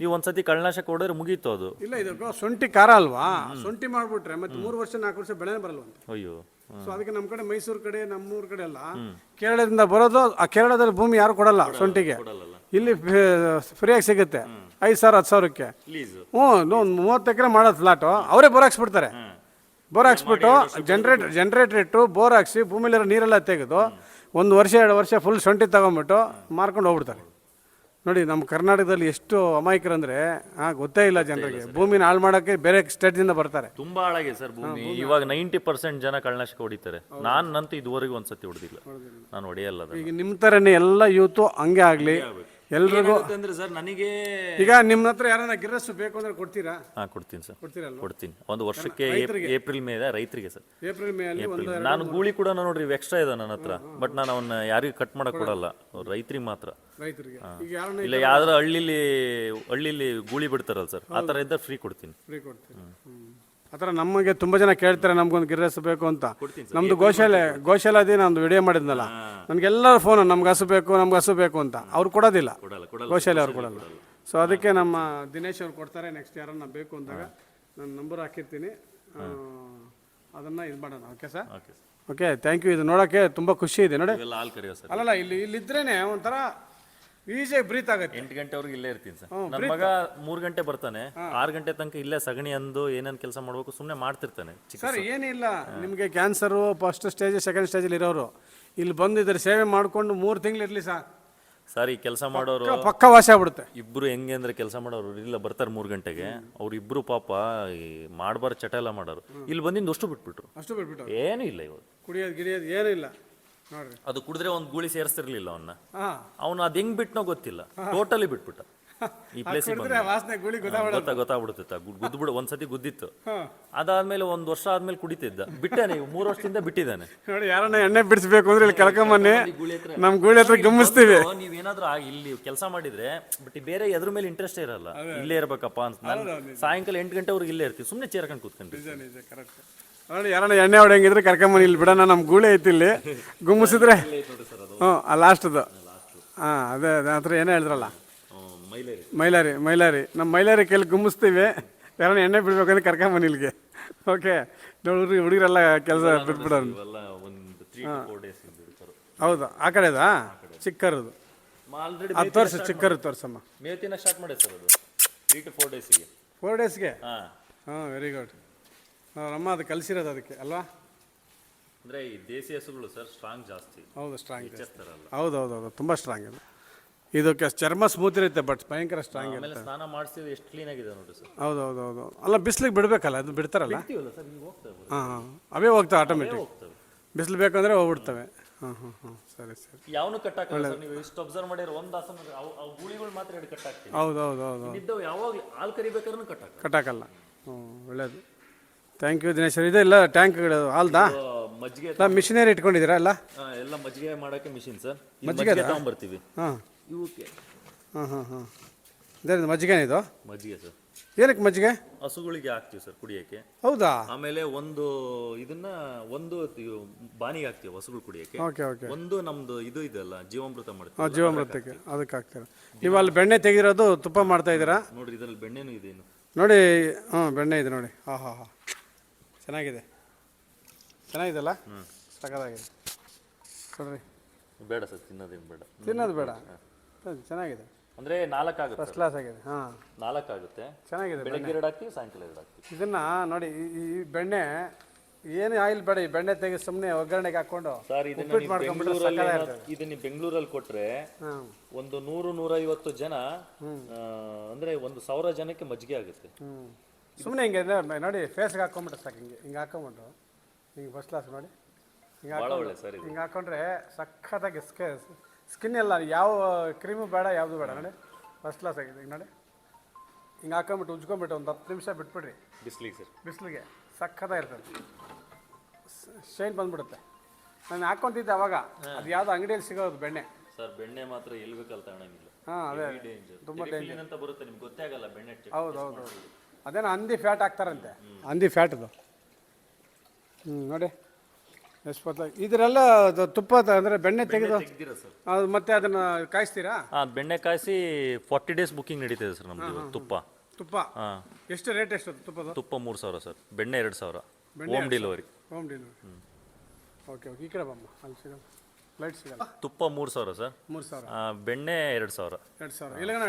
ನೀವು ಒಂದ್ಸತಿ ಕಳ್ನಾಶ ಹೊಡೆದ್ರೆ ಮುಗೀತು ಅದು. ಇಲ್ಲ ಇದು ಶುಂಠಿ ಖಾರ ಅಲ್ವಾ? ಶುಂಠಿ ಮಾಡ್ಬಿಟ್ರೆ ಮತ್ತೆ ಮೂರು ವರ್ಷ ನಾಲ್ಕು ವರ್ಷ ಬೆಳೆ ಬರಲ್ವಂತೆ. ಅಯ್ಯೋ ಸೊ ಅದಕ್ಕೆ ನಮ್ಮ ಕಡೆ ಮೈಸೂರು ಕಡೆ ನಮ್ಮೂರ ಕಡೆ ಎಲ್ಲ ಕೇರಳದಿಂದ ಬರೋದು ಆ ಕೇರಳದಲ್ಲಿ ಭೂಮಿ ಯಾರು ಕೊಡಲ್ಲ ಶುಂಠಿಗೆ. ಇಲ್ಲಿ ಫ್ರೀಯಾಗಿ ಸಿಗುತ್ತೆ. ಐದು ಸಾವಿರ ಹತ್ತು ಸಾವಿರಕ್ಕೆ. ಹ್ಞೂ ಒಂದು ಮೂವತ್ತು ಎಕರೆ ಮಾಡೋದು ಫ್ಲಾಟು ಅವರೇ ಬೋರ್ ಹಾಕ್ಸ್ಬಿಡ್ತಾರೆ. ಬೋರ್ ಹಾಕ್ಸ್ಬಿಟ್ಟು ಜನ್ರೇಟ್ ಜನ್ರೇಟರ್ ಇಟ್ಟು ಬೋರ್ ಹಾಕ್ಸಿ ಭೂಮಿಲಿರೋ ನೀರೆಲ್ಲ ತೆಗೆದು ಒಂದು ವರ್ಷ ಎರಡು ವರ್ಷ ಫುಲ್ ಶುಂಠಿ ತಗೊಂಬಿಟ್ಟು ಮಾರ್ಕೊಂಡು ಹೋಗ್ಬಿಡ್ತಾರೆ. ನೋಡಿ ನಮ್ಮ ಕರ್ನಾಟಕದಲ್ಲಿ ಎಷ್ಟು ಅಮಾಯಕರಂದ್ರೆ ಆ ಗೊತ್ತೇ ಇಲ್ಲ ಜನರಿಗೆ. ಭೂಮಿನ ಹಾಳು ಮಾಡೋಕ್ಕೆ ಬೇರೆ ಸ್ಟೇಟ್ದಿಂದ ಬರ್ತಾರೆ. ತುಂಬಾ ಹಾಳಾಗಿದೆ ಸರ್ ಭೂಮಿ. ಇವಾಗ ನೈಂಟಿ ಪರ್ಸೆಂಟ್ ಜನ ಕಳ್ಳನಾಶಕ ಹೊಡಿತಾರೆ. ನಾನು ನಂತೂ ಇದುವರೆಗೂ ಒಂದ್ಸತಿ ಹೊಡೆದಿಲ್ಲ. ನಾನು ಹೊಡೆಯಲ್ಲ ಅದನ್ನ. ಈಗ ನಿಮ್ಮ ಥರನೇ ಎಲ್ಲ ಯೂತು ಹಂಗೆ ಆಗಲಿ. ಎಲ್ರಿಗೂ ಅಂದ್ರೆ ಸರ್ ನನಗೆ ಈಗ ನಿಮ್ಮ ಹತ್ರ ಯಾರನ್ನ ಗಿರಸ್ಸು ಬೇಕು ಅಂದ್ರೆ ಕೊಡ್ತೀರಾ? ಹಾ ಕೊಡ್ತೀನಿ ಸರ್. ಕೊಡ್ತೀರಲ್ವ? ಕೊಡ್ತೀನಿ. ಒಂದು ವರ್ಷಕ್ಕೆ ಏಪ್ರಿಲ್ ಮೇ ಇದೆ ರೈತರಿಗೆ ಸರ್. ಏಪ್ರಿಲ್ ಮೇ ಅಲ್ಲಿ ಒಂದು ನಾನು ಗೂಳಿ ಕೂಡ ನೋಡ್ರಿ ಎಕ್ಸ್ಟ್ರಾ ಇದೆ ನನ್ನ ಹತ್ರ. ಬಟ್ ನಾನು ಅವನ್ನ ಯಾರಿಗೂ ಕಟ್ ಮಾಡಕ್ ಕೊಡಲ್ಲ. ರೈತರಿಗೆ ಮಾತ್ರ. ರೈತರಿಗೆ. ಈಗ ಯಾರನ್ನ ಇಲ್ಲ ಯಾವ್ದಾರ ಹಳ್ಳಿಲಿ ಹಳ್ಳಿಲಿ ಗೂಳಿ ಬಿಡ್ತಾರಲ್ಲ ಸರ್. ಆ ಥರ ಇದ್ದರೆ ಫ್ರೀ ಕೊಡ್ತೀನಿ. ಫ್ರೀ ಕೊಡ್ತೀವಿ ಆ ಥರ ನಮಗೆ ತುಂಬ ಜನ ಕೇಳ್ತಾರೆ ನಮ್ಗೊಂದು ಗಿರ್ರಸ್ ಬೇಕು ಅಂತ. ನಮ್ದು ಗೋಶಾಲೆ ಗೋಶಾಲಾದಿ ನಾನು ವಿಡಿಯೋ ಮಾಡಿದ್ನಲ್ಲ. ನನಗೆಲ್ಲರ ಫೋನ್ ನಮ್ಗೆ ಹಸು ಬೇಕು ನಮ್ಗೆ ಹಸು ಬೇಕು ಅಂತ. ಅವ್ರು ಕೊಡೋದಿಲ್ಲ. ಗೋಶಾಲೆ ಅವ್ರು ಕೊಡಲ್ಲ. ಸೊ ಅದಕ್ಕೆ ನಮ್ಮ ದಿನೇಶ್ ಅವ್ರು ಕೊಡ್ತಾರೆ ನೆಕ್ಸ್ಟ್ ಯಾರನ್ನ ಬೇಕು ಅಂದಾಗ ನಾನು ನಂಬರ್ ಹಾಕಿರ್ತೀನಿ. ಅದನ್ನ ಇದು ಮಾಡೋಣ. Okay sir okay thank you ಇದು ನೋಡೋಕ್ಕೆ ತುಂಬ ಖುಷಿ ಇದೆ. ನೋಡಿ. ಅಲ್ಲ ಅಲ್ಲಲ್ಲ ಇಲ್ಲಿ ಇಲ್ಲಿದ್ರೇನೆ ಒಂಥರ ಈಸಿಯಾಗಿ ಬ್ರೀತ್ ಆಗುತ್ತೆ. ಎಂಟು ಗಂಟೆವರೆಗೆ ಇಲ್ಲೇ ಇರ್ತೀನಿ ಸರ್. ನನ್ನ ಮಗ ಮೂರು ಗಂಟೆ ಬರ್ತಾನೆ ಆರು ಗಂಟೆ ತನಕ ಇಲ್ಲೇ ಸಗಣಿ ಅಂದು ಏನೇನು ಕೆಲಸ ಮಾಡಬೇಕು ಸುಮ್ಮನೆ ಮಾಡ್ತಿರ್ತಾನೆ ಚಿಕ್ಕ ಸರ್ ಏನಿಲ್ಲ ನಿಮಗೆ ಕ್ಯಾನ್ಸರು ಫಸ್ಟ್ ಸ್ಟೇಜ್ ಸೆಕೆಂಡ್ ಸ್ಟೇಜಲ್ಲಿ ಇರೋರು. ಇಲ್ಲಿ ಬಂದು ಇದ್ರ ಸೇವೆ ಮಾಡಿಕೊಂಡು ಮೂರು ತಿಂಗಳು ಇರಲಿ ಸರ್. ಸರ್ ಈ ಕೆಲಸ ಮಾಡೋರು ಪಕ್ಕ ವಾಸಿ ಆಗ್ಬಿಡುತ್ತೆ. ಇಬ್ರು ಹೆಂಗೆ ಅಂದ್ರೆ ಕೆಲಸ ಮಾಡೋರು ಇಲ್ಲ ಬರ್ತಾರೆ ಮೂರು ಗಂಟೆಗೆ. ಅವ್ರು ಇಬ್ರು ಪಾಪ ಈ ಮಾಡ್ಬಾರ ಚಟ ಎಲ್ಲ ಮಾಡೋರು. ಇಲ್ಲಿ ಬಂದಿಂದ ಅಷ್ಟು ಬಿಟ್ಬಿಟ್ರು. ಅಷ್ಟು ಬಿಟ್ಬಿಟ್ಟು ಏನೂ ಇಲ್ಲ ಇವತ್ತು ಕುಡಿಯೋದು ಗಿಡಿಯೋದು ಏನೂ ಇಲ್ಲ. ಅದು ಕುಡಿದ್ರೆ ಒಂದು ಗೂಳಿ ಸೇರಿಸ್ತಿರ್ಲಿಲ್ಲ ಅವನ್ನ ಅವನು ಅದ್ ಹೆಂಗ್ ಬಿಟ್ನೋ ಗೊತ್ತಿಲ್ಲ. ಟೋಟಲಿ ಬಿಟ್ಬಿಟ್ಟ. ಈ ಪ್ಲೇಸ್ ಗೊತ್ತಾಗ್ಬಿಡುತ್ತೆ ಗುದ್ಬಿಡು ಒಂದ್ಸತಿ ಗುದ್ದಿತ್ತು. ಅದಾದ್ಮೇಲೆ ಒಂದ್ ವರ್ಷ ಆದ್ಮೇಲೆ ಕುಡಿತಿದ್ದ. ಬಿಟ್ಟಾನೆ ಮೂರು ವರ್ಷದಿಂದ ಬಿಟ್ಟಿದ್ದಾನೆ. ನೋಡಿ ಯಾರನ್ನ ಎಣ್ಣೆ ಬಿಡಿಸ್ಬೇಕು ಅಂದ್ರೆ ಇಲ್ಲಿ ಕಳ್ಕೊಂಬನ್ನಿ ನಮ್ಮ ಗೂಳಿ ಹತ್ರ ಗಮನಿಸ್ತೀವಿ ನೀವೇನಾದ್ರೂ ಇಲ್ಲಿ ಕೆಲಸ ಮಾಡಿದ್ರೆ ಬಟ್ ಬೇರೆ ಎದ್ರ ಮೇಲೆ ಇಂಟ್ರೆಸ್ಟ್ ಇರಲ್ಲ. ಇಲ್ಲೇ ಇರ್ಬೇಕಪ್ಪ ಅಂತ. ನಾನು ಸಾಯಂಕಾಲ ಎಂಟು ಗಂಟೆವರೆಗೆ ಇಲ್ಲೇ ಇರ್ತೀವಿ ಸುಮ್ಮನೆ ಚೇರ್ಕೊಂಡು ಕೂತ್ಕೊಂಡ್ರಿ ನೋಡಿ ಯಾರನ್ನ ಎಣ್ಣೆ ಹೊಡೆಯಂಗಿದ್ರೆ ಕರ್ಕೊಂಬನ್ನಿ ಇಲ್ಲಿ ಬಿಡೋಣ ನಮ್ಮ ಗೂಳಿ ಐತಿ ಇಲ್ಲಿ. ಗುಮ್ಮಿಸಿದ್ರೆ? ಹ್ಞೂ ಆ ಲಾಸ್ಟ್ದು ಹಾಂ ಅದೇ ಅದೇ ಹತ್ರ ಏನೇ ಹೇಳಿದ್ರಲ್ಲ? ಮೈಲೇರಿ ಮೈಲಾರಿ. ನಮ್ಮ ಮೈಲಾರಿ ಕೈಲಿ ಗುಮ್ಮಿಸ್ತೀವಿ. ಯಾರನ್ನ ಎಣ್ಣೆ ಬಿಡ್ಬೇಕಂದ್ರೆ ಕರ್ಕೊಂಬನ್ನಿ ಇಲ್ಲಿಗೆ. ಓಕೆ ನೋಡಿ ಹುಡುಗರೆಲ್ಲ ಕೆಲಸ ಬಿಟ್ಬಿಡೋರು ಹೌದು? ಆ ಕಡೆದಾ ಚಿಕ್ಕರದು. ಅದು ತೋರಿಸು ಚಿಕ್ಕರು ತೋರ್ಸಮ್ಮ. ಮೇತಿನ ಸ್ಟಾರ್ಟ್ ಮಾಡಿ ಸರ್ ಅದು. ತ್ರೀ ಟು ಫೋರ್ ಡೇಸಿಗೆ ಫೋರ್ ಡೇಸ್ಗೆ ಹಾ. ಹಾಂ ವೆರಿ ಗುಡ್ ಅಮ್ಮ ಅದು ಕಲಿಸಿರೋದು ಅದಕ್ಕೆ ಅಲ್ವಾ? ಅಂದರೆ ಈ ದೇಸಿ ಹಸುಗಳು ಸರ್ ಸ್ಟ್ರಾಂಗ್ ಜಾಸ್ತಿ. ಹೌದು ಸ್ಟ್ರಾಂಗ್ ಹೌದು ಹೌದು ಹೌದು ತುಂಬ ಸ್ಟ್ರಾಂಗ್ ಇದೆ. ಇದಕ್ಕೆ ಚರ್ಮ ಸ್ಮೂತ್ ಇರುತ್ತೆ ಬಟ್ ಭಯಂಕರ ಸ್ಟ್ರಾಂಗ್ ಆಮೇಲೆ ಸ್ನಾನ ಮಾಡಿಸಿದ್ರೆ ಎಷ್ಟು ಕ್ಲೀನ್ ಆಗಿದೆ ನೋಡಿ ಸರ್. ಹೌದು ಹೌದು ಹೌದು. ಅಲ್ಲ ಬಿಸಿಲಿಗೆ ಬಿಡಬೇಕಲ್ಲ ಅದು ಬಿಡ್ತಾರಲ್ಲ? ಇರ್ತೀವಲ್ಲ ಸರ್ ಈಗ ಹೋಗ್ತೇವೆ ಹಾಂ ಹಾಂ. ಅವೇ ಹೋಗ್ತವೆ ಆಟೋಮೆಟಿಕ್ ಹೋಗ್ತೇವೆ. ಬಿಸಿಲು ಬೇಕಂದ್ರೆ ಹೋಗ್ಬಿಡ್ತವೆ. ಹಾಂ ಹಾಂ ಹಾಂ. ಸರಿ ಸರಿ. ಯಾವನು ಕಟ್ಟಾಕಲ್ಲ ಸರ್ ನೀವು ಇಷ್ಟು ಅಬ್ಸರ್ವ್ ಮಾಡಿರೋ ಒಂದು ಆಸನ ಅವು ಅವು ಗೂಳಿಗಳು ಮಾತ್ರ ಎರಡು ಕಟ್ಟಾಕ್ತೀವಿ ಹೌದು ಹೌದು ಹೌದು ಹೌದು. ಇದ್ದವು ಯಾವಾಗಲೂ ಹಾಲು ಕರಿಬೇಕಾದ್ರೂ ಕಟ್ಟಾಕ ಕಟ್ಟಾಕಲ್ಲ ಹ್ಞೂ ಒಳ್ಳೇದು. ಥ್ಯಾಂಕ್ ಯು ದಿನೇಶ್ ಇದೆ ಎಲ್ಲ ಟ್ಯಾಂಕ್ಗಳು ಆಲ್ದಾ ಮಜ್ಜಿಗೆ ಎಲ್ಲ ಮಿಷಿನರಿ ಇಟ್ಕೊಂಡಿದ್ದೀರಾ ಎಲ್ಲ? ಆ, ಎಲ್ಲ ಮಜ್ಜಿಗೆ ಮಾಡೋಕೆ ಮಿಷಿನ್ ಸರ್ ಮಜ್ಜಿಗೆ ತಗೊಂಡ್ಬರ್ತೀವಿ ಹಾಂ. ಇವಕ್ಕೆ. ಹಾಂ ಹಾಂ ಹಾಂ. ಇದು ಮಜ್ಜಿಗೆನೇ ಇದು ಮಜ್ಜಿಗೆ ಸರ್ ಏನಕ್ಕೆ ಮಜ್ಜಿಗೆ? ಹಸುಗಳಿಗೆ ಹಾಕ್ತೀವಿ ಸರ್ ಕುಡಿಯೋಕ್ಕೆ. ಹೌದಾ? ಆಮೇಲೆ ಒಂದು ಇದನ್ನ ಒಂದು ಇವು ಬಾನಿಗೆ ಹಾಕ್ತೀವಿ ಹಸುಗಳು ಕುಡಿಯೋಕೆ ಓಕೆ ಓಕೆ ಒಂದು ನಮ್ದು ಇದು ಇದೆಲ್ಲ ಜೀವಾಮೃತ ಹಾಂ ಮಾಡ್ತೀವಿ ಜೀವಾಮೃತಕ್ಕೆ ಅದಕ್ಕೆ ಹಾಕ್ತೀರಾ? ನೀವು ಅಲ್ಲಿ ಬೆಣ್ಣೆ ತೆಗೆದಿರೋದು ತುಪ್ಪ ಮಾಡ್ತಾ ಇದ್ದೀರಾ? ನೋಡಿ ಇದ್ರಲ್ಲಿ ಬೆಣ್ಣೆನೂ ಇದೆ ಇನ್ನು. ನೋಡಿ ಹಾಂ ಬೆಣ್ಣೆ ಇದೆ ನೋಡಿ. ಹಾಂ ಹಾಂ ಹಾಂ. ಚೆನ್ನಾಗಿದೆ. ಚೆನ್ನಾಗಿದೆಲ್ಲ ಸಖತ್ತಾಗಿದೆ. ನೋಡ್ರಿ ಬೇಡ ಸರ್ ತಿನ್ನೋದೇನು ಬೇಡ. ತಿನ್ನೋದು ಬೇಡ? ಹೌದು, ಚೆನ್ನಾಗಿದೆ. ಅಂದ್ರೆ ನಾಲ್ಕಾಗುತ್ತೆ ಫಸ್ಟ್ ಕ್ಲಾಸ್ ಆಗಿದೆ. ಹಾಂ. ನಾಲ್ಕಾಗುತ್ತೆ ಚೆನ್ನಾಗಿದೆ ಬೆಳಗ್ಗೆ ಎರಡು ಹಾಕ್ತೀವಿ ಸಾಯಂಕಾಲ ಎರಡು ಹಾಕ್ತೀವಿ. ಇದನ್ನ ನೋಡಿ ಈ- ಈ ಈ ಬೆಣ್ಣೆ ಏನು ಆಯಿಲ್ ಬೇಡ ಈ ಬೆಣ್ಣೆ ತೆಗೆದು ಸುಮ್ಮನೆ ಒಗ್ಗರಣೆಗೆ ಹಾಕೊಂಡು ಸರ್ ಇದನ್ನ ಉಪ್ಪಿಟ್ಟು ನೀವು ಮಾಡ್ಕೊಂಡ್ಬಿಟ್ರೆ ಬೆಂಗಳೂರಲ್ಲಿ ಸಕ್ಕತ್ತಾಗಿ ಇದನ್ನ ನೀವು ಬೆಂಗಳೂರಲ್ಲಿ ಕೊಟ್ರೆ ಹಾಂ. ಒಂದು ನೂರು ನೂರೈವತ್ತು ಜನ ಆ, ಅಂದ್ರೆ ಒಂದು ಸಾವಿರ ಜನಕ್ಕೆ ಮಜ್ಜಿಗೆ ಆಗುತ್ತೆ. ಹ್ಞೂ ಸುಮ್ಮನೆ ಹಿಂಗೆ ಇದೆ, ನೋಡಿ ಫೇಸ್ಗೆ ಹಾಕೊಂಬಿಟ್ರೆ ಸಾಕು ಹಿಂಗೆ ಹಿಂಗೆ ಹಾಕೊಂಬಿಟ್ಟು ಹಿಂಗೆ ಫಸ್ಟ್ ಕ್ಲಾಸ್ ನೋಡಿ. ಹಿಂಗೆ ಒಳ್ಳೆ ಸರ್ ಇದು. ಹಿಂಗೆ ಹಾಕೊಂಡ್ರೆ ಸಖತ್ತಾಗಿ ಸ್ಕೆ ಸ್ಕಿನ್ ಎಲ್ಲ ಯಾವ ಕ್ರೀಮು ಬೇಡ ಯಾವುದು ಬೇಡ ನೋಡಿ. ಫಸ್ಟ್ ಕ್ಲಾಸ್ ಆಗಿದೆ ಈಗ ನೋಡಿ. ಹಿಂಗೆ ಹಾಕೊಂಬಿಟ್ಟು ಉಜ್ಕೊಂಬಿಟ್ಟು ಒಂದು ಹತ್ತು ನಿಮಿಷ ಬಿಟ್ಬಿಡ್ರಿ. ಬಿಸ್ಲಿಗೆ ಸರ್. ಬಿಸಿಲಿಗೆ ಸಖತ್ತಾಗಿರ್ತದೆ ಶೈನ್ ಬಂದ್ಬಿಡುತ್ತೆ. ನಾನು ಹಾಕೊಂತಿದ್ದೆ ಅವಾಗ. ಅದು ಯಾವುದೋ ಅಂಗಡಿಯಲ್ಲಿ ಸಿಗೋದು ಬೆಣ್ಣೆ. ಸರ್ ಬೆಣ್ಣೆ ಮಾತ್ರ ಎಲ್ಲಿ ಬೇಕಲ್ಲಿ ತಗೊಳಂಗಿಲ್ಲ ಹಾಂ ಅದೇ ತುಂಬ ಅಂತ ಬರುತ್ತೆ ನಿಮ್ಗೆ ಗೊತ್ತೇ ಆಗಲ್ಲ ಬೆಣ್ಣೆ ಹೌದು ಹೌದು ಹೌದು. ಅದೇನೋ ಹಂದಿ ಫ್ಯಾಟ್ ಹಾಕ್ತಾರಂತೆ. ಹಂದಿ ಫ್ಯಾಟ್ ಅದು ಹ್ಞೂ ನೋಡಿ ಎಷ್ಟು ಇದರೆಲ್ಲ ಅದು ತುಪ್ಪ ತ- ಅಂದರೆ ಬೆಣ್ಣೆ ತೆಗೆದು ತೆಗ್ದಿರ ಸರ್. ಅದು ಮತ್ತೆ ಅದನ್ನು ಕಾಯಿಸ್ತೀರಾ? ಹಾಂ ಬೆಣ್ಣೆ ಕಾಯಿಸಿ ಫಾರ್ಟಿ ಡೇಸ್ ಬುಕಿಂಗ್ ನಡೀತಿದೆ ಸರ್ ನಮ್ಮದು ತುಪ್ಪ. ತುಪ್ಪ? ಹಾಂ. ಎಷ್ಟು ರೇಟ್ ಎಷ್ಟು ಅದು ತುಪ್ಪದು? ತುಪ್ಪ ಮೂರು ಸಾವಿರ ಸರ್. ಬೆಣ್ಣೆ ಎರಡು ಸಾವಿರ. Home delivery home. Delivery okay okay. ಈ ಕಡೆ ಬಮ್ಮ ಅಲ್ಲಿ ಸಿಗಲ್ಲ. ಲೈಟ್ ಸಿಗಲ್ಲ. ತುಪ್ಪ ಮೂರು ಸಾವಿರ ಸರ್. ಮೂರು ಸಾವಿರ. ಆ, ಬೆಣ್ಣೆ ಎರಡು ಸಾವಿರ. ಎರಡು ಸಾವಿರ. ಇಲ್ಲಗಣ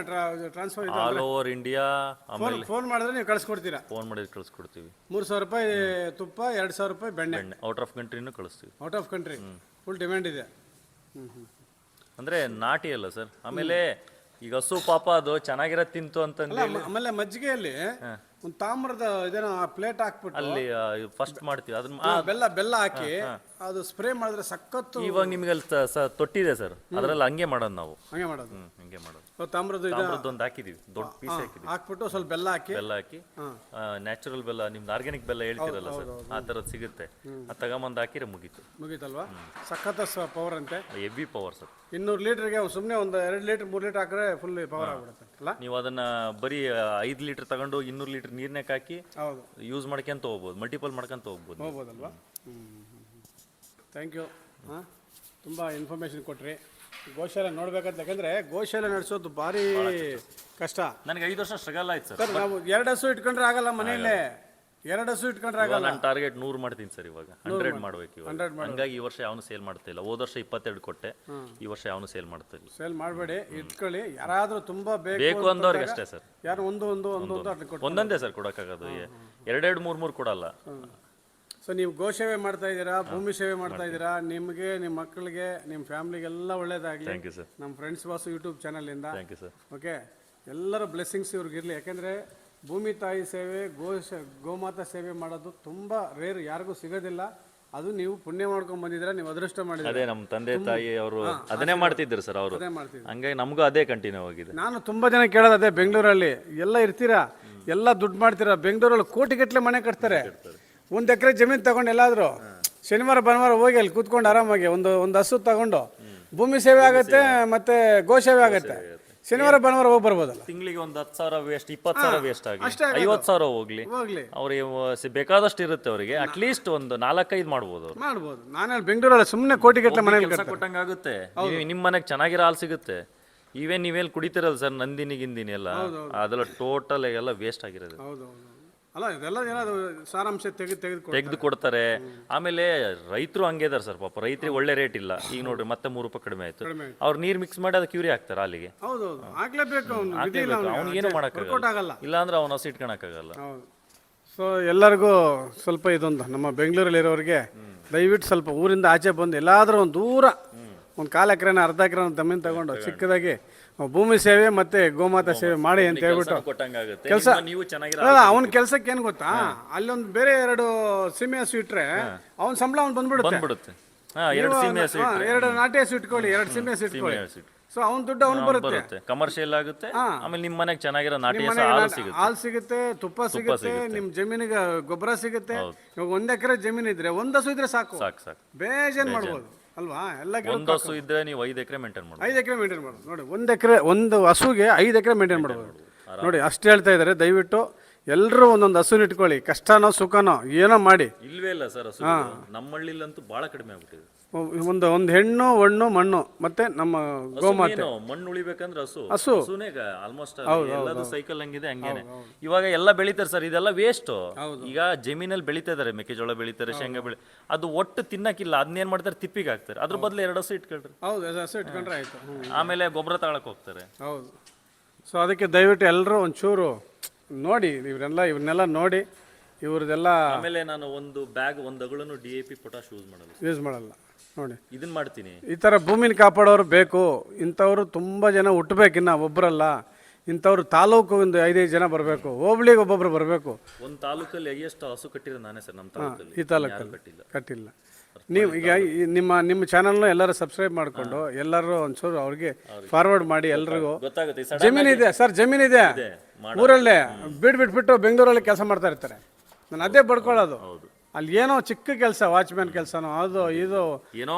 transfer all over India phone ಆಮೇಲೆ ಫೋನ್ ಮಾಡಿದ್ರೆ ನೀವು ಕಳಿಸ್ಕೊಡ್ತೀರಾ? ಫೋನ್ ಮಾಡಿದ್ರೆ ಕಳಿಸ್ಕೊಡ್ತೀವಿ. ಮೂರು ಸಾವಿರ ರೂಪಾಯಿ ತುಪ್ಪ ಎರಡು ಸಾವಿರ ರೂಪಾಯಿ ಬೆಣ್ಣೆ. ಬೆಣ್ಣೆ. ಔಟ್ ಆಫ್ ಕಂಟ್ರಿನೂ ಕಳಿಸ್ತೀವಿ. Out of country full demand ಇದೆ. ಹ್ಞೂ ಹ್ಞೂ ಅಂದ್ರೆ ನಾಟಿ ಅಲ್ಲ ಸರ್. ಆಮೇಲೆ ಈಗ ಹಸು ಪಾಪ ಅದು ಚೆನ್ನಾಗಿರೋ ತಿಂತು ಅಂತ ಆಮೇಲೆ ಮಜ್ಜಿಗೆಯಲ್ಲಿ ಒಂದು ತಾಮ್ರದ ಇದೇನೋ ಪ್ಲೇಟ್ ಹಾಕ್ಬಿಟ್ಟು ಅಲ್ಲಿ ಫಸ್ಟ್ ಮಾಡ್ತೀವಿ. ಅದನ್ನ ಆ, ಬೆಲ್ಲ ಬೆಲ್ಲ ಹಾಕಿ ಅದು ಸ್ಪ್ರೇ ಮಾಡಿದ್ರೆ ಸಖತ್ತು ಇವಾಗ ನಿಮ್ಗೆ ಅಲ್ಲಿ ಸ- ತೊಟ್ಟಿದೆ ಸರ್. ಅದ್ರಲ್ಲಿ ಹಂಗೆ ಮಾಡೋದು ನಾವು. ಹಂಗೆ ಮಾಡೋದು. ಹ್ಮ್ ಹಂಗೆ ಮಾಡೋದು. ಸೊ ತಾಮ್ರದ ಇದು ಹಾಕಿದೀವಿ. ದೊಡ್ಡ ಪೀಸ್ ಹಾಕಿದೀವಿ. ಹಾಕ್ಬಿಟ್ಟು ಸ್ವಲ್ಪ ಬೆಲ್ಲ ಹಾಕಿ. ಬೆಲ್ಲ ಹಾಕಿ. ನ್ಯಾಚುರಲ್ ಬೆಲ್ಲ ನಿಮ್ದು ಆರ್ಗ್ಯಾನಿಕ್ ಬೆಲ್ಲ ಹೇಳ್ತಿರಲ್ಲ ಸರ್? ಆ ಥರದ್ದು ಸಿಗುತ್ತೆ. ಅದು ತಗೊಂಬಂದು ಹಾಕಿದ್ರೆ ಮುಗೀತು. ಮುಗೀತಲ್ವಾ? ಸಖತ್ ಪವರ್ ಅಂತೆ. Heavy power sir. ಇನ್ನೂರು ಲೀಟ್ರಿಗೆ ಸುಮ್ಮನೆ ಒಂದು ಎರಡು ಲೀಟ್ರ್ ಮೂರು ಲೀಟ್ರ್ ಹಾಕಿದ್ರೆ ಫುಲ್ ಪವರ್ ಆಗ್ಬಿಡುತ್ತೆ ಅಲ್ಲ? ನೀವು ಅದನ್ನ ಬರೀ ಐದು ಲೀಟರ್ ತಗೊಂಡು ಇನ್ನೂರು ಲೀಟರ್ ನೀರ್ನಾಗ ಹಾಕಿ ಹೌದು. ಯೂಸ್ ಮಾಡ್ಕೊಂತ ಹೋಗ್ಬೋದು ಮಲ್ಟಿಪಲ್ ಮಾಡ್ಕೊಂತ ಹೋಗ್ಬೋದು ಹೋಗ್ಬೋದಲ್ವಾ? ಹ್ಞೂ ಥ್ಯಾಂಕ್ ಯು ಹಾಂ? ತುಂಬ ಇನ್ಫಾರ್ಮೇಷನ್ ಕೊಟ್ರಿ. ಗೋಶಾಲೆ ನೋಡ್ಬೇಕಂತ ಯಾಕಂದ್ರೆ ಗೋಶಾಲೆ ನಡೆಸೋದು ಭಾರಿ ಕಷ್ಟ. ನನಗೆ ಐದು ವರ್ಷ ಸ್ಟ್ರಗಲ್ ಆಯ್ತು ಸರ್. ಸರ್ ನಾವು ಎರಡು ಹಸು ಇಟ್ಕೊಂಡ್ರೆ ಆಗಲ್ಲ ಮನೆಯಲ್ಲೇ. ಎರಡು ಹಸು ಇಟ್ಕೊಂಡ್ರೆ ಆಗಲ್ಲ. ನಾನು ಟಾರ್ಗೆಟ್ ನೂರು ಮಾಡ್ತೀನಿ ಸರ್ ಇವಾಗ. ಹಂಡ್ರೆಡ್ ಮಾಡ್ಬೇಕು ಇವಾಗ. 100 ಹಂಗಾಗಿ ಈ ವರ್ಷ ಯಾವನು ಸೇಲ್ ಮಾಡ್ತಾ ಇಲ್ಲ. ಹೋದ ವರ್ಷ ಇಪ್ಪತ್ತೆರಡು ಕೊಟ್ಟೆ. ಈ ವರ್ಷ ಯಾವನು ಸೇಲ್ ಮಾಡ್ತಾ ಇಲ್ಲ. ಸೇಲ್ ಮಾಡಬೇಡಿ. ಇಟ್ಕೊಳ್ಳಿ. ಯಾರಾದರೂ ತುಂಬ ಬೇಕು ಬೇಕು ಅಂದವ್ರಿಗೆ ಅಷ್ಟೇ ಸರ್. ಯಾರು ಒಂದು ಒಂದು ಒಂದು ಒಂದು ಕೊಟ್ಟು ಒಂದೊಂದೇ ಸರ್ ಕೊಡೋಕ್ಕಾಗೋದು. ಎರಡೆರಡು ಮೂರು ಮೂರು ಕೊಡಲ್ಲ. ಸೊ ನೀವು ಗೋಸೇವೆ ಮಾಡ್ತಾ ಇದ್ದೀರಾ ಭೂಮಿ ಸೇವೆ ಮಾಡ್ತಾ ಇದ್ದೀರಾ ನಿಮಗೆ ನಿಮ್ಮ ಮಕ್ಕಳಿಗೆ ನಿಮ್ಮ ಫ್ಯಾಮಿಲಿಗೆಲ್ಲ ಒಳ್ಳೇದಾಗಲಿ. ನಮ್ಮ ಫ್ರೆಂಡ್ಸ್ ವಾಸು ಯೂಟ್ಯೂಬ್ ಚಾನಲಿಂದ ಓಕೆ ಎಲ್ಲರ ಬ್ಲೆಸ್ಸಿಂಗ್ಸ್ ಇವ್ರಿಗಿರಲಿ ಯಾಕೆಂದರೆ ಭೂಮಿ ತಾಯಿ ಸೇವೆ ಗೋ ಗೋಮಾತಾ ಸೇವೆ ಮಾಡೋದು ತುಂಬ ರೇರ್ ಯಾರಿಗೂ ಸಿಗೋದಿಲ್ಲ. ಅದು ನೀವು ಪುಣ್ಯ ಮಾಡ್ಕೊಂಡ್ ಬಂದಿದ್ರೆ ನೀವು ಅದೃಷ್ಟ ಮಾಡಿದ್ರೆ ಅದೇ ನಮ್ಮ ತಂದೆ ತಾಯಿ ಅವರು ಅದನ್ನೇ ಮಾಡ್ತಿದ್ರು ಸರ್ ಅವರು. ಹಂಗಾಗಿ ನಮಗೂ ಅದೇ ಕಂಟಿನ್ಯೂ ಆಗಿದೆ. ನಾನು ತುಂಬಾ ಜನ ಕೇಳೋದು ಅದೇ ಬೆಂಗಳೂರಲ್ಲಿ. ಎಲ್ಲ ಇರ್ತೀರಾ? ಎಲ್ಲ ದುಡ್ಡು ಮಾಡ್ತೀರಾ? ಬೆಂಗಳೂರಲ್ಲಿ ಕೋಟಿಗಟ್ಟಲೆ ಮನೆ ಕಟ್ತಾರೆ. ಒಂದು ಎಕರೆ ಜಮೀನು ತಗೊಂಡು ಎಲ್ಲಾದರೂ ಶನಿವಾರ ಭಾನುವಾರ ಹೋಗಿ ಅಲ್ಲಿ ಕೂತ್ಕೊಂಡು ಆರಾಮಾಗಿ ಒಂದು ಒಂದು ಹಸು ತಗೊಂಡು ಭೂಮಿ ಸೇವೆ ಆಗುತ್ತೆ ಮತ್ತೆ ಗೋ ಸೇವೆ ಆಗುತ್ತೆ. ಶನಿವಾರ ಭಾನುವಾರ ಹೋಗಿ ಬರ್ಬೋದು ತಿಂಗಳಿಗೆ ಒಂದು ಹತ್ತು ಸಾವಿರ ವೇಸ್ಟ್ ಇಪ್ಪತ್ತು ಸಾವಿರ ವೇಸ್ಟ್ ಆಗಿ. ಐವತ್ತು ಸಾವಿರ ಹೋಗ್ಲಿ. ಅವ್ರಿಗೆ ಬೇಕಾದಷ್ಟು ಇರುತ್ತೆ ಅವರಿಗೆ. ಅಟ್ಲೀಸ್ಟ್ ಒಂದು ನಾಲ್ಕೈದು ಮಾಡ್ಬೋದು ಮಾಡ್ಬೋದು. ನಾನು ಬೆಂಗಳೂರಲ್ಲಿ ಸುಮ್ಮನೆ ಕೋಟಿಗಟ್ಟಲೆ ಮನೆಗೆ ಕೆಲಸ ಕೊಟ್ಟಂಗೆ ಆಗುತ್ತೆ. ನಿಮ್ಮ ಮನೆಗೆ ಚೆನ್ನಾಗಿರೋ ಹಾಲು ಸಿಗುತ್ತೆ. ಇವೇನ್ ನೀವೇನು ಕುಡಿತಿರಲ್ಲ ಸರ್ ನಂದಿನಿ ಗಿಂದಿನಿ ಎಲ್ಲ? ಅದೆಲ್ಲ ಟೋಟಲ್ ಎಲ್ಲ ವೇಸ್ಟ್ ಆಗಿರೋದು. ಅಲ್ಲ ಇದೆಲ್ಲ ಏನಾದ್ರು ಸಾರಾಂಶ ತೆಗೆದು ತೆಗೆದು ತೆಗೆದು ಕೊಡ್ತಾರೆ ಆಮೇಲೆ ರೈತರು ಹಂಗೆ ಇದಾರೆ ಸರ್ ಪಾಪ ರೈತರಿಗೆ ಒಳ್ಳೆ ರೇಟ್ ಇಲ್ಲ. ಈಗ ನೋಡ್ರಿ ಮತ್ತೆ ಮೂರು ರೂಪಾಯಿ ಕಡಿಮೆ ಆಯ್ತು. ಕಡಿಮೆ ಅವ್ರು ನೀರು ಮಿಕ್ಸ್ ಮಾಡಿ ಅದಕ್ಕೆ ಕ್ಯೂರಿ ಹಾಕ್ತಾರೆ ಅಲ್ಲಿಗೆ. ಹೌದು ಹೌದು ಆಗ್ಲೇಬೇಕು ಅವ್ನು ವಿಧಿ ಇಲ್ಲ ಅವ್ನಿಗೆ. ಅವ್ನಿಗೆ. ಏನು ವರ್ಕೌಟ್ ಮಾಡೋಕ್ಕಾಗಲ್ಲ ಆಗಲ್ಲ. ಇಲ್ಲ ಅಂದ್ರೆ ಅವನ ಹಸಿ ಇಟ್ಕೊಳಕ್ಕಾಗಲ್ಲ. ಹೌದು. ಸೊ ಎಲ್ಲರಿಗೂ ಸ್ವಲ್ಪ ಇದೊಂದು ನಮ್ಮ ಬೆಂಗಳೂರಲ್ಲಿರೋರಿಗೆ ದಯವಿಟ್ಟು ಸ್ವಲ್ಪ ಊರಿಂದ ಆಚೆ ಬಂದು ಎಲ್ಲಾದರೂ ಒಂದು ದೂರ ಒಂದು ಕಾಲು ಎಕರೆನ ಅರ್ಧ ಎಕರೆ ಜಮೀನು ತಗೊಂಡು. ಚಿಕ್ಕದಾಗಿ ಭೂಮಿ ಸೇವೆ ಮತ್ತೆ ಗೋಮಾತಾ ಸೇವೆ ಮಾಡಿ ಅಂತ ಹೇಳ್ಬಿಟ್ಟು ಕೆಲಸ ಕೆಲ್ಸ- ನೀವು ಚೆನ್ನಾಗಿರಲ್ಲ ಅವನ ಕೆಲ್ಸಕ್ಕೆ ಏನು ಗೊತ್ತಾ? ಅಲ್ಲೊಂದು ಬೇರೆ ಎರಡು ಸೀಮೆ ಹಸು ಇಟ್ರೆ ಅವನ ಸಂಬಳ ಅವ್ನು ಬಂದ್ಬಿಡುತ್ತೆ. ಎರಡು ನಾಟಿ ಹಸು ಇಟ್ಕೊಳ್ಳಿ ಎರಡು ಸೀಮೆ ಹಸು ಇಟ್ಕೊಳ್ಳಿ. ಸೊ ಅವ್ನ ದುಡ್ಡು ಅವ್ನು ಬರುತ್ತೆ. ಕಮರ್ಷಿಯಲ್ ಆಗುತ್ತೆ. ಆಮೇಲೆ ನಿಮ್ಮ ಮನೆಗೆ ಚೆನ್ನಾಗಿರೋ ನಾಟಿ ಹಾಲ್ ಸಿಗುತ್ತೆ. ತುಪ್ಪ ಸಿಗುತ್ತೆ ನಿಮ್ ಜಮೀನಿಗೆ ಗೊಬ್ಬರ ಸಿಗುತ್ತೆ. ಇವಾಗ ಒಂದ್ ಎಕರೆ ಜಮೀನ್ ಇದ್ರೆ ಒಂದ್ ಹಸು ಇದ್ರೆ ಸಾಕು. ಸಾಕು ಸಾಕು. ಬೇಜಾನ್ ಮಾಡ್ಬೋದು. ಅಲ್ವಾ? ಎಲ್ಲ ಒಂದು ಹಸು ಇದ್ರೆ ನೀವು ಐದು ಎಕರೆ ಮೇಂಟೈನ್ ಮಾಡಿ ಐದು ಎಕರೆ ಮೇಂಟೈನ್ ಮಾಡೋದು ನೋಡಿ ಒಂದು ಎಕರೆ ಒಂದು ಹಸುಗೆ ಐದು ಎಕರೆ ಮೇಂಟೈನ್ ಮಾಡ್ಬೋದು. ನೋಡಿ ಅಷ್ಟು ಹೇಳ್ತಾ ಇದ್ದಾರೆ. ದಯವಿಟ್ಟು ಎಲ್ಲರೂ ಒಂದೊಂದು ಹಸುನ ಇಟ್ಕೊಳ್ಳಿ. ಕಷ್ಟನೋ ಸುಖನೋ ಏನೋ ಮಾಡಿ. ಇಲ್ವೇ ಇಲ್ಲ ಸರ್ ಹಸು ನಮ್ಮ ಹಳ್ಳಿಲಂತೂ ಭಾಳ ಕಡಿಮೆ ಆಗ್ಬಿಟ್ಟಿದೆ. ಒಂದು ಒಂದು ಹೆಣ್ಣು ಒಣ್ಣು ಮಣ್ಣು ಮತ್ತೆ ನಮ್ಮ ಗೋಮಾತೆ. ಮಣ್ಣು ಉಳಿಬೇಕಂದ್ರೆ ಹಸು. ಹಸು. ಆಲ್ಮೋಸ್ಟ್ ಎಲ್ಲದು ಸೈಕಲ್ ಹಂಗಿದೆ ಹಂಗೇನೆ. ಇವಾಗ ಎಲ್ಲ ಬೆಳಿತಾರೆ ಸರ್ ಇದೆಲ್ಲ ವೇಸ್ಟ್ ಈಗ ಜಮೀನಲ್ಲಿ ಬೆಳಿತಾ ಇದಾರೆ ಮೆಕ್ಕೆಜೋಳ ಬೆಳಿತಾರೆ ಶೇಂಗಾ ಬೆಳಿ ಅದು ಒಟ್ಟು ತಿನ್ನಕ್ಕಿಲ್ಲ ಅದನ್ನೇನ್ ಮಾಡ್ತಾರೆ ತಿಪ್ಪಿಗೆ ಹಾಕ್ತಾರೆ. ಅದ್ರ ಬದಲು ಎರಡು ಹಸು ಇಟ್ಕೊಳ್ರಿ. ಹೌದು ಹಸು ಇಟ್ಕೊಂಡ್ರೆ ಆಯ್ತು. ಆಮೇಲೆ ಗೊಬ್ಬರ ತಗೊಳಕ್ ಹೋಗ್ತಾರೆ. ಹೌದು. ಸೊ ಅದಕ್ಕೆ ದಯವಿಟ್ಟು ಎಲ್ಲರೂ ಒಂಚೂರು ನೋಡಿ ಇವರೆಲ್ಲ ಇವ್ರನ್ನೆಲ್ಲ ನೋಡಿ ಇವ್ರದೆಲ್ಲ ಆಮೇಲೆ ನಾನು ಒಂದು ಬ್ಯಾಗ್ ಒಂದು ಅಗಳನ್ನು D A P potash use ಮಾಡಲ್ಲ. ಯೂಸ್ ಮಾಡಲ್ಲ. ನೋಡಿ. ಇದನ್ನ ಮಾಡ್ತೀನಿ. ಈ ಥರ ಭೂಮಿನ ಕಾಪಾಡೋರು ಬೇಕು. ಇಂಥವ್ರು ತುಂಬ ಜನ ಹುಟ್ಟಬೇಕಿನ್ನ ಒಬ್ಬರಲ್ಲ ಇಂಥವ್ರು ತಾಲೂಕು ಒಂದು ಐದೈದು ಜನ ಬರಬೇಕು. ಹೋಬ್ಳಿಗೆ ಒಬ್ಬೊಬ್ರು ಬರಬೇಕು. ಒಂದು ತಾಲೂಕಲ್ಲಿ ಹೈಯೆಸ್ಟ್ ಹಸು ನಾನೇ ಸರ್ ನಮ್ಮ ತಾಲೂಕಲ್ಲಿ ಈ ತಾಲೂಕಲ್ಲಿ. ಕಟ್ಟಿಲ್ಲ. ಕಟ್ಟಿಲ್ಲ. ನೀವು ಈಗ ಈ ನಿಮ್ಮ ನಿಮ್ಮ ಚಾನಲ್ನ ಎಲ್ಲರೂ ಸಬ್ಸ್ಕ್ರೈಬ್ ಮಾಡಿಕೊಂಡು ಎಲ್ಲರೂ ಒಂಚೂರು ಅವ್ರಿಗೆ ಫಾರ್ವರ್ಡ್ ಮಾಡಿ ಎಲ್ರಿಗೂ. ಗೊತ್ತಾಗುತ್ತೆ. ಜಮೀನ್ ಇದೆ ಸರ್ ಜಮೀನ್ ಇದೆ. ಊರಲ್ಲೇ ಬಿಡ್ ಬಿಟ್ಬಿಟ್ಟು ಬೆಂಗಳೂರಲ್ಲಿ ಕೆಲಸ ಮಾಡ್ತಾ ಇರ್ತಾರೆ. ನಾನು ಅದೇ ಬಡ್ಕೊಳ್ಳೋದು. ಅಲ್ಲಿ ಏನೋ ಚಿಕ್ಕ ಕೆಲಸ ವಾಚ್ಮ್ಯಾನ್ ಕೆಲಸನೋ ಅದು ಇದು ಏನೋ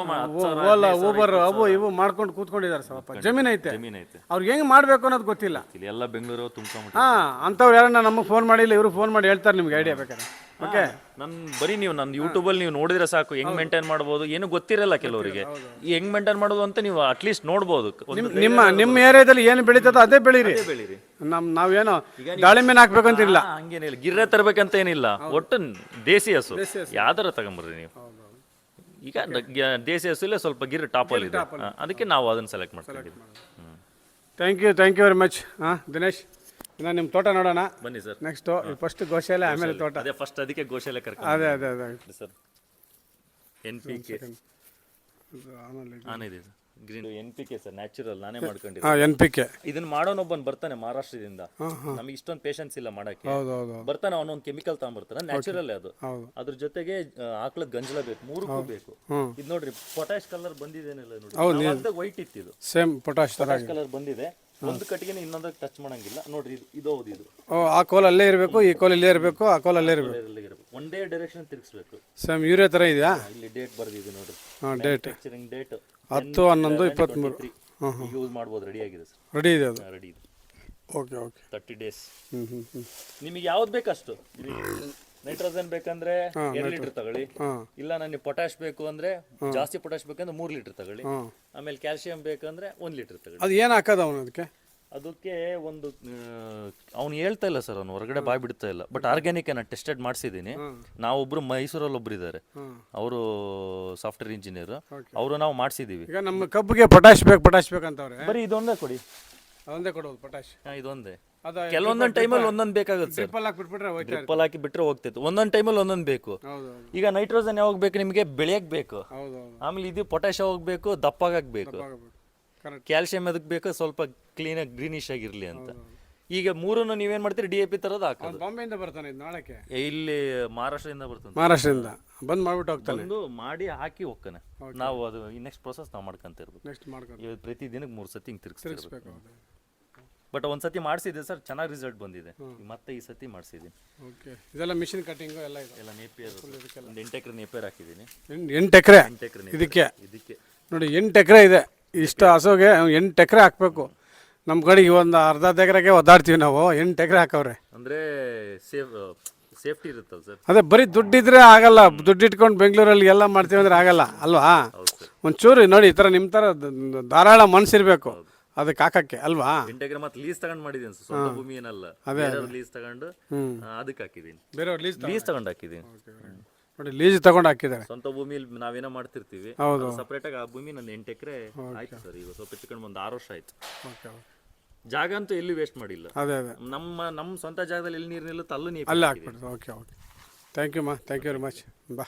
ಓಲಾ ಊಬರ್ ಅವು ಇವು ಮಾಡ್ಕೊಂಡು ಕೂತ್ಕೊಂಡಿದ್ದಾರೆ ಸ್ವಲ್ಪ. ಜಮೀನ್ ಐತೆ. ಜಮೀನ್ ಐತೆ. ಅವ್ರಿಗೆ ಹೆಂಗ್ ಮಾಡ್ಬೇಕು ಅನ್ನೋದು ಗೊತ್ತಿಲ್ಲ. ಇಲ್ಲಿ ಎಲ್ಲ ಬೆಂಗಳೂರು ಹಾ ಅಂಥವ್ರು ಯಾರನ್ನ ನಮಗೆ ಫೋನ್ ಮಾಡಿಲ್ಲ ಇವರು ಫೋನ್ ಮಾಡಿ ಹೇಳ್ತಾರೆ ನಿಮ್ಗೆ ಐಡಿಯಾ ಬೇಕಾದ್ರೆ. ಓಕೆ. ನನ್ ಬರೀ ನೀವು ನನ್ನ ಯೂಟ್ಯೂಬಲ್ಲಿ ನೀವು ನೋಡಿದ್ರೆ ಸಾಕು ಹೆಂಗ್ ಮೇಂಟೈನ್ ಮಾಡ್ಬೋದು ಏನು ಗೊತ್ತಿರಲ್ಲ ಕೆಲವರಿಗೆ. ಈ ಹೆಂಗ್ ಮೇಂಟೈನ್ ಮಾಡೋದು ಅಂತ ನೀವು ಅಟ್ಲೀಸ್ಟ್ ನೋಡ್ಬೋದು. ಒಂದು ನಿಮ್ಮ ನಿಮ್ಮ ಏರಿಯಾದಲ್ಲಿ ಏನು ಬೆಳೀತದೋ ಅದೇ ಬೆಳೀರಿ. ಬೆಳೀರಿ. ನಮ್ ನಾವೇನೋ ದಾಳಿಂಬೆನ ಹಾಕ್ಬೇಕಂತಿಲ್ಲ. ಹಾ, ಹಂಗೇನಿಲ್ಲ. ಗಿರ್ರೆ ತರಬೇಕಂತ ಏನಿಲ್ಲ. ಒಟ್ಟು ದೇಸಿ ಹಸು. ಯಾವ್ದಾರ ತಗೊಂಬರ್ರಿ ನೀವು. ಈಗ ನ- ಗ- ದೇಸಿ ಹಸು ಇಲ್ಲ ಸ್ವಲ್ಪ ಗಿರ್ ಅಲ್ಲಿ ಇದೆ. ಹಾ, ಅದಕ್ಕೆ ನಾವು ಅದನ್ನ ಸೆಲೆಕ್ಟ್ ಮಾಡ್ತೀವಿ. Thank you thank you very much ಹಾಂ ದಿನೇಶ್. ಇನ್ನು ನಿಮ್ಮ ತೋಟ ನೋಡೋಣ. ಬನ್ನಿ ಸರ್. ನೆಕ್ಸ್ಟ್ ಫಸ್ಟ್ ಗೋಶಾಲೆ ಆಮೇಲೆ ತೋಟ. ಅದೇ ಫಸ್ಟ್ ಅದಕ್ಕೆ ಗೋಶಾಲೆ ಕರ್ಕೊಂಡು ಅದೇ ಅದೇ ಅದೇ. ಸರ್. ಎನ್ ಪಿ ಕೆ ಆಮೇಲೆ ಆನ್ ಇದೆ. Green N P K sir natural ನಾನೇ ಮಾಡ್ಕೊಂಡಿದ್ದೆ ಹಾಂ ಎನ್ ಪಿ ಕೆ ಇದನ್ನ ಮಾಡೋನೊಬ್ಬನ್ ಬರ್ತಾನೆ ಮಹಾರಾಷ್ಟ್ರದಿಂದ. ನಮಗೆ ಇಷ್ಟೊಂದು ಪೇಷನ್ಸ್ ಇಲ್ಲ ಮಾಡಕ್ಕೆ. ಹೌದು ಹೌದು ಬರ್ತಾನೆ ಅವನೊಂದು ಕೆಮಿಕಲ್ ತಗೊಂಡ್ಬರ್ತಾನೆ. ನ್ಯಾಚುರಲ್ ಅದು. ಹೌದು. ಅದ್ರ ಜೊತೆಗೆ ಆಕಳದ ಗಂಜಲ ಬೇಕು ಮೂರಕ್ಕೂ ಬೇಕು. ಹ್ಮ್. ಇದು ನೋಡ್ರಿ ಪೊಟ್ಯಾಶ್ ಕಲರ್ ಬಂದಿದೇನಿಲ್ಲ ನೋಡಿ. ವೈಟ್ ಇತ್ತು ಇದು. ಸೇಮ್ ಪೊಟಾಶ್ ಥರ ಪೊಟ್ಯಾಶ್ ಕಲರ್ ಬಂದಿದೆ. ಒಂದು ಕಟ್ಟಿಗೆ ಇನ್ನೊಂದಕ್ಕೆ ಟಚ್ ಮಾಡಂಗಿಲ್ಲ. ನೋಡ್ರಿ ಇದು ಇದು ಹೌದು ಇದು. ಓ ಆ ಕೋಲ್ ಅಲ್ಲೇ ಇರಬೇಕು ಈ ಕೋಲ್ ಇಲ್ಲೇ ಇರಬೇಕು ಆ ಕೋಲ್ ಅಲ್ಲೇ ಇರಬೇಕು. ಇದ್ರಲ್ಲೇ ಇರ್ಬೇಕು. ಒಂದೇ ಡೈರೆಕ್ಷನ್ ತಿರ್ಗಿಸ್ಬೇಕು. ಸೇಮ್ ಯೂರಿಯಾ ಥರ ಇದೆಯಾ? ಇಲ್ಲಿ ಡೇಟ್ ಬರ್ದಿದೆ ನೋಡ್ರಿ. ಹಾಂ ಡೇಟ್ ಮ್ಯಾನುಫ್ಯಾಕ್ಚರಿಂಗ್ ಡೇಟ್ ಹತ್ತು ಹನ್ನೊಂದು ಇಪ್ಪತ್ತ್ಮೂರು ಯೂಸ್ ಮಾಡ್ಬೋದು ರೆಡಿ ಆಗಿದೆ ಸರ್. ರೆಡಿ ಇದೆ ಅದು? ರೆಡಿ ಇದೆ. ಓಕೆ ಓಕೆ ತರ್ಟಿ ಡೇಸ್ ಹ್ಞೂ ಹ್ಞೂ ಹ್ಞೂ ನಿಮಗೆ ಯಾವ್ದು ಬೇಕಷ್ಟು ನೈಟ್ರೋಜನ್ ಬೇಕಂದ್ರೆ ಎರಡು ಲೀಟರ್ ತಗೊಳ್ಳಿ. ಇಲ್ಲ ನನಗೆ ಪೊಟ್ಯಾಶ್ ಬೇಕು ಅಂದ್ರೆ ಜಾಸ್ತಿ ಪೊಟ್ಯಾಶ್ ಬೇಕಂದ್ರೆ ಮೂರು ಲೀಟರ್ ತಗೊಳ್ಳಿ. ಆಮೇಲೆ ಕ್ಯಾಲ್ಸಿಯಂ ಬೇಕಂದ್ರೆ ಒಂದು ಲೀಟರ್ ತಗೊಳ್ಳಿ. ಅದು ಏನು ಹಾಕೋದು ಅವನು ಅದಕ್ಕೆ ಅದಕ್ಕೆ ಒಂದು ಅವ್ನು ಹೇಳ್ತಾ ಇಲ್ಲ ಸರ್ ಅವ್ನು ಹೊರಗಡೆ ಬಾಯ್ ಬಿಡ್ತಾ ಇಲ್ಲ. ಬಟ್ ಆರ್ಗ್ಯಾನಿಕ್ ನಾನು ಟೆಸ್ಟೆಡ್ ಮಾಡಿಸಿದ್ದೀನಿ. ನಾವೊಬ್ರು ಮೈಸೂರಲ್ಲಿ ಒಬ್ರು ಇದ್ದಾರೆ ಅವರು ಸಾಫ್ಟ್ವೇರ್ ಇಂಜಿನಿಯರ್ ಅವರು ನಾವು ಮಾಡಿಸಿದೀವಿ. ಈಗ ನಮ್ಮ ಕಬ್ಬಿಗೆ ಪೊಟ್ಯಾಶ್ ಬೇಕು ಪೊಟ್ಯಾಶ್ ಬೇಕಂತವ್ರೆ ಬರೀ ಇದೊಂದೇ ಕೊಡಿ. ಅದೊಂದೇ ಕೊಡೋದು ಪೊಟ್ಯಾಶ್ ಹಾ, ಇದೊಂದೇ. ಕೆಲವೊಂದೊಂದು ಟೈಮಲ್ಲಿ ಒಂದೊಂದ್ ಬೇಕಾಗುತ್ತೆ ಸರ್. ಟ್ರಿಪ್ಪಲ್ ಹಾಕ್ಬಿಟ್ಬಿಟ್ರೆ ಹೋಯ್ತಾ ಡ್ರಿಪ್ಪಲ್ ಹಾಕಿ ಬಿಟ್ರೆ ಹೋಗ್ತಿತ್ತು. ಒಂದೊಂದು ಟೈಮಲ್ಲಿ ಒಂದೊಂದ್ ಬೇಕು. ಈಗ ನೈಟ್ರೋಜನ್ ಯಾವಾಗ ಬೇಕು ನಿಮಗೆ? ಬೆಳೆಯಕ್ಕೆ ಬೇಕು. ಆಮೇಲೆ ಇದು ಪೊಟ್ಯಾಶ್ ಯಾವಾಗ ಬೇಕು? ದಪ್ಪಾಗಕ್ಕೆ ಬೇಕು. ಕರೆಕ್ಟ್ ಕ್ಯಾಲ್ಸಿಯಂ ಅದಕ್ಕೆ ಬೇಕು? ಸ್ವಲ್ಪ ಕ್ಲೀನಾಗಿ ಗ್ರೀನಿಶ್ ಆಗಿರಲಿ ಅಂತ. ಈಗ ಮೂರನ್ನು ನೀವೇನ್ ಮಾಡ್ತೀರಿ? ಡಿ ಎ ಪಿ ತರೋದು ಹಾಕೋದು. ಬಾಂಬೆಯಿಂದ ಬರ್ತಾನೆ ಇದು ಇಲ್ಲಿ ಮಹಾರಾಷ್ಟ್ರದಿಂದ ಬರ್ತದೆ ಮಹಾರಾಷ್ಟ್ರದಿಂದ. ಬಂದ್ ಮಾಡ್ಬಿಟ್ಟು ಹೋಗ್ತಾನೆ. ಒಂದು ಮಾಡಿ ಹಾಕಿ ಹೋಗ್ತಾನೆ. ನಾವು ಅದು ನೆಕ್ಸ್ಟ್ ಪ್ರೊಸೆಸ್ ನಾವು ಮಾಡ್ಕೊಂತ ಇರ್ಬೇಕು. ನೆಕ್ಸ್ಟ್ ಮಾಡ್ಕೊಂಡು ಪ್ರತಿ ದಿನಕ್ಕೆ ಮೂರು ಸತಿ ಹಿಂಗೆ ತಿರ್ಗಿಸ್ಬೇಕು ಬೇಕು ಬಟ್ ಒಂದು ಸತಿ ಮಾಡಿಸಿದ್ದೆ ಸರ್ ಚೆನ್ನಾಗಿ ರಿಸಲ್ಟ್ ಬಂದಿದೆ. ಮತ್ತೆ ಈ ಸತಿ ಮಾಡಿಸಿದ್ದೀನಿ. ಓಕೆ ಇದೆಲ್ಲ ಮಿಷಿನ್ ಕಟಿಂಗ್ ಎಲ್ಲ ಇದೆ. ಎಲ್ಲ ನೇಪಿಯರ್ ಒಂದು ಎಂಟು ಎಕರೆ ನೇಪಿಯರ್ ಹಾಕಿದ್ದೀನಿ. ಎಂಟು ಎಕರೆ? ಎಂಟು ಎಕರೆ ಇದಕ್ಕೆ? ಇದಕ್ಕೆ. ನೋಡಿ ಎಂಟು ಎಕರೆ ಇದೆ. ಇಷ್ಟು ಹಸುಗೆ ಎಂಟು ಎಕರೆ ಹಾಕಬೇಕು. ನಮ್ಮ ಕಡೆಗೆ ಒಂದು ಅರ್ಧ ಎಕರೆಗೆ ಒದ್ದಾಡ್ತೀವಿ ನಾವು. ಎಂಟು ಎಕರೆ ಹಾಕವ್ರೆ. ಅಂದರೆ ಸೇಫ್ ಸೇಫ್ಟಿ ಇರುತ್ತಲ್ಲ ಸರ್? ಅದೇ ಬರೀ ದುಡ್ಡಿದ್ರೆ ಆಗಲ್ಲ. ದುಡ್ಡು ಇಟ್ಕೊಂಡು ಬೆಂಗಳೂರಲ್ಲಿ ಎಲ್ಲ ಮಾಡ್ತೀವಿ ಅಂದ್ರೆ ಆಗಲ್ಲ. ಅಲ್ವಾ? ಒಂಚೂರು ನೋಡಿ ಈ ಥರ ನಿಮ್ಮ ಥರ ಧಾರಾಳ ಮನಸ್ಸಿರ್ಬೇಕು ಅದಕ್ಕೆ ಹಾಕಕ್ಕೆ ಅಲ್ವಾ? ಇಂಟೆಗ್ರ ಮತ್ತೆ ಲೀಸ್ ತಗೊಂಡ್ ಮಾಡಿದ್ದೀನಿ ಸರ್ ಸ್ವಂತ ಭೂಮಿ ಏನಲ್ಲ ಲೀಸ್ ತಗೊಂಡು ಅದಕ್ಕೆ ಹಾಕಿದ್ದೀನಿ. ಬೇರೆಯವ್ರು ಲೀಸ್ ಲೀಸ್ ತಗೊಂಡು ಹಾಕಿದ್ದೀನಿ. ನೋಡಿ ಲೀಸ್ ತಗೊಂಡು ಹಾಕಿದ್ದಾರೆ. ಸ್ವಂತ ಭೂಮಿಲಿ ನಾವೇನೋ ಮಾಡ್ತಿರ್ತೀವಿ ಹೌದು. ಸಪ್ರೇಟ್ ಆಗಿ ಆ ಭೂಮಿ ನನ್ನ ಎಂಟು ಎಕರೆ ಆಯ್ತು ಸರ್ ಈಗ ಸ್ವಲ್ಪ ಚಿಕ್ಕಣ್ಣ ಒಂದು ಆರು ವರ್ಷ ಆಯ್ತು. ಜಾಗ ಅಂತೂ ಎಲ್ಲಿ ವೇಸ್ಟ್ ಮಾಡಿಲ್ಲ. ಅದೇ ಅದೇ. ನಮ್ಮ ನಮ್ಮ ಸ್ವಂತ ಜಾಗದಲ್ಲಿ ಎಲ್ಲಿ ನೀರು ನಿಲ್ಲುತ್ತೆ ಅಲ್ಲೂ ನೀರು ಅಲ್ಲೇ ಹಾಕ್ಬಿಡ್ತು ಓಕೆ ಓಕೆ ಥ್ಯಾಂಕ್ ಯು ಮಾ ಥ್ಯಾಂಕ್ ಯು ವೆರಿ ಮಚ್ ಬಾ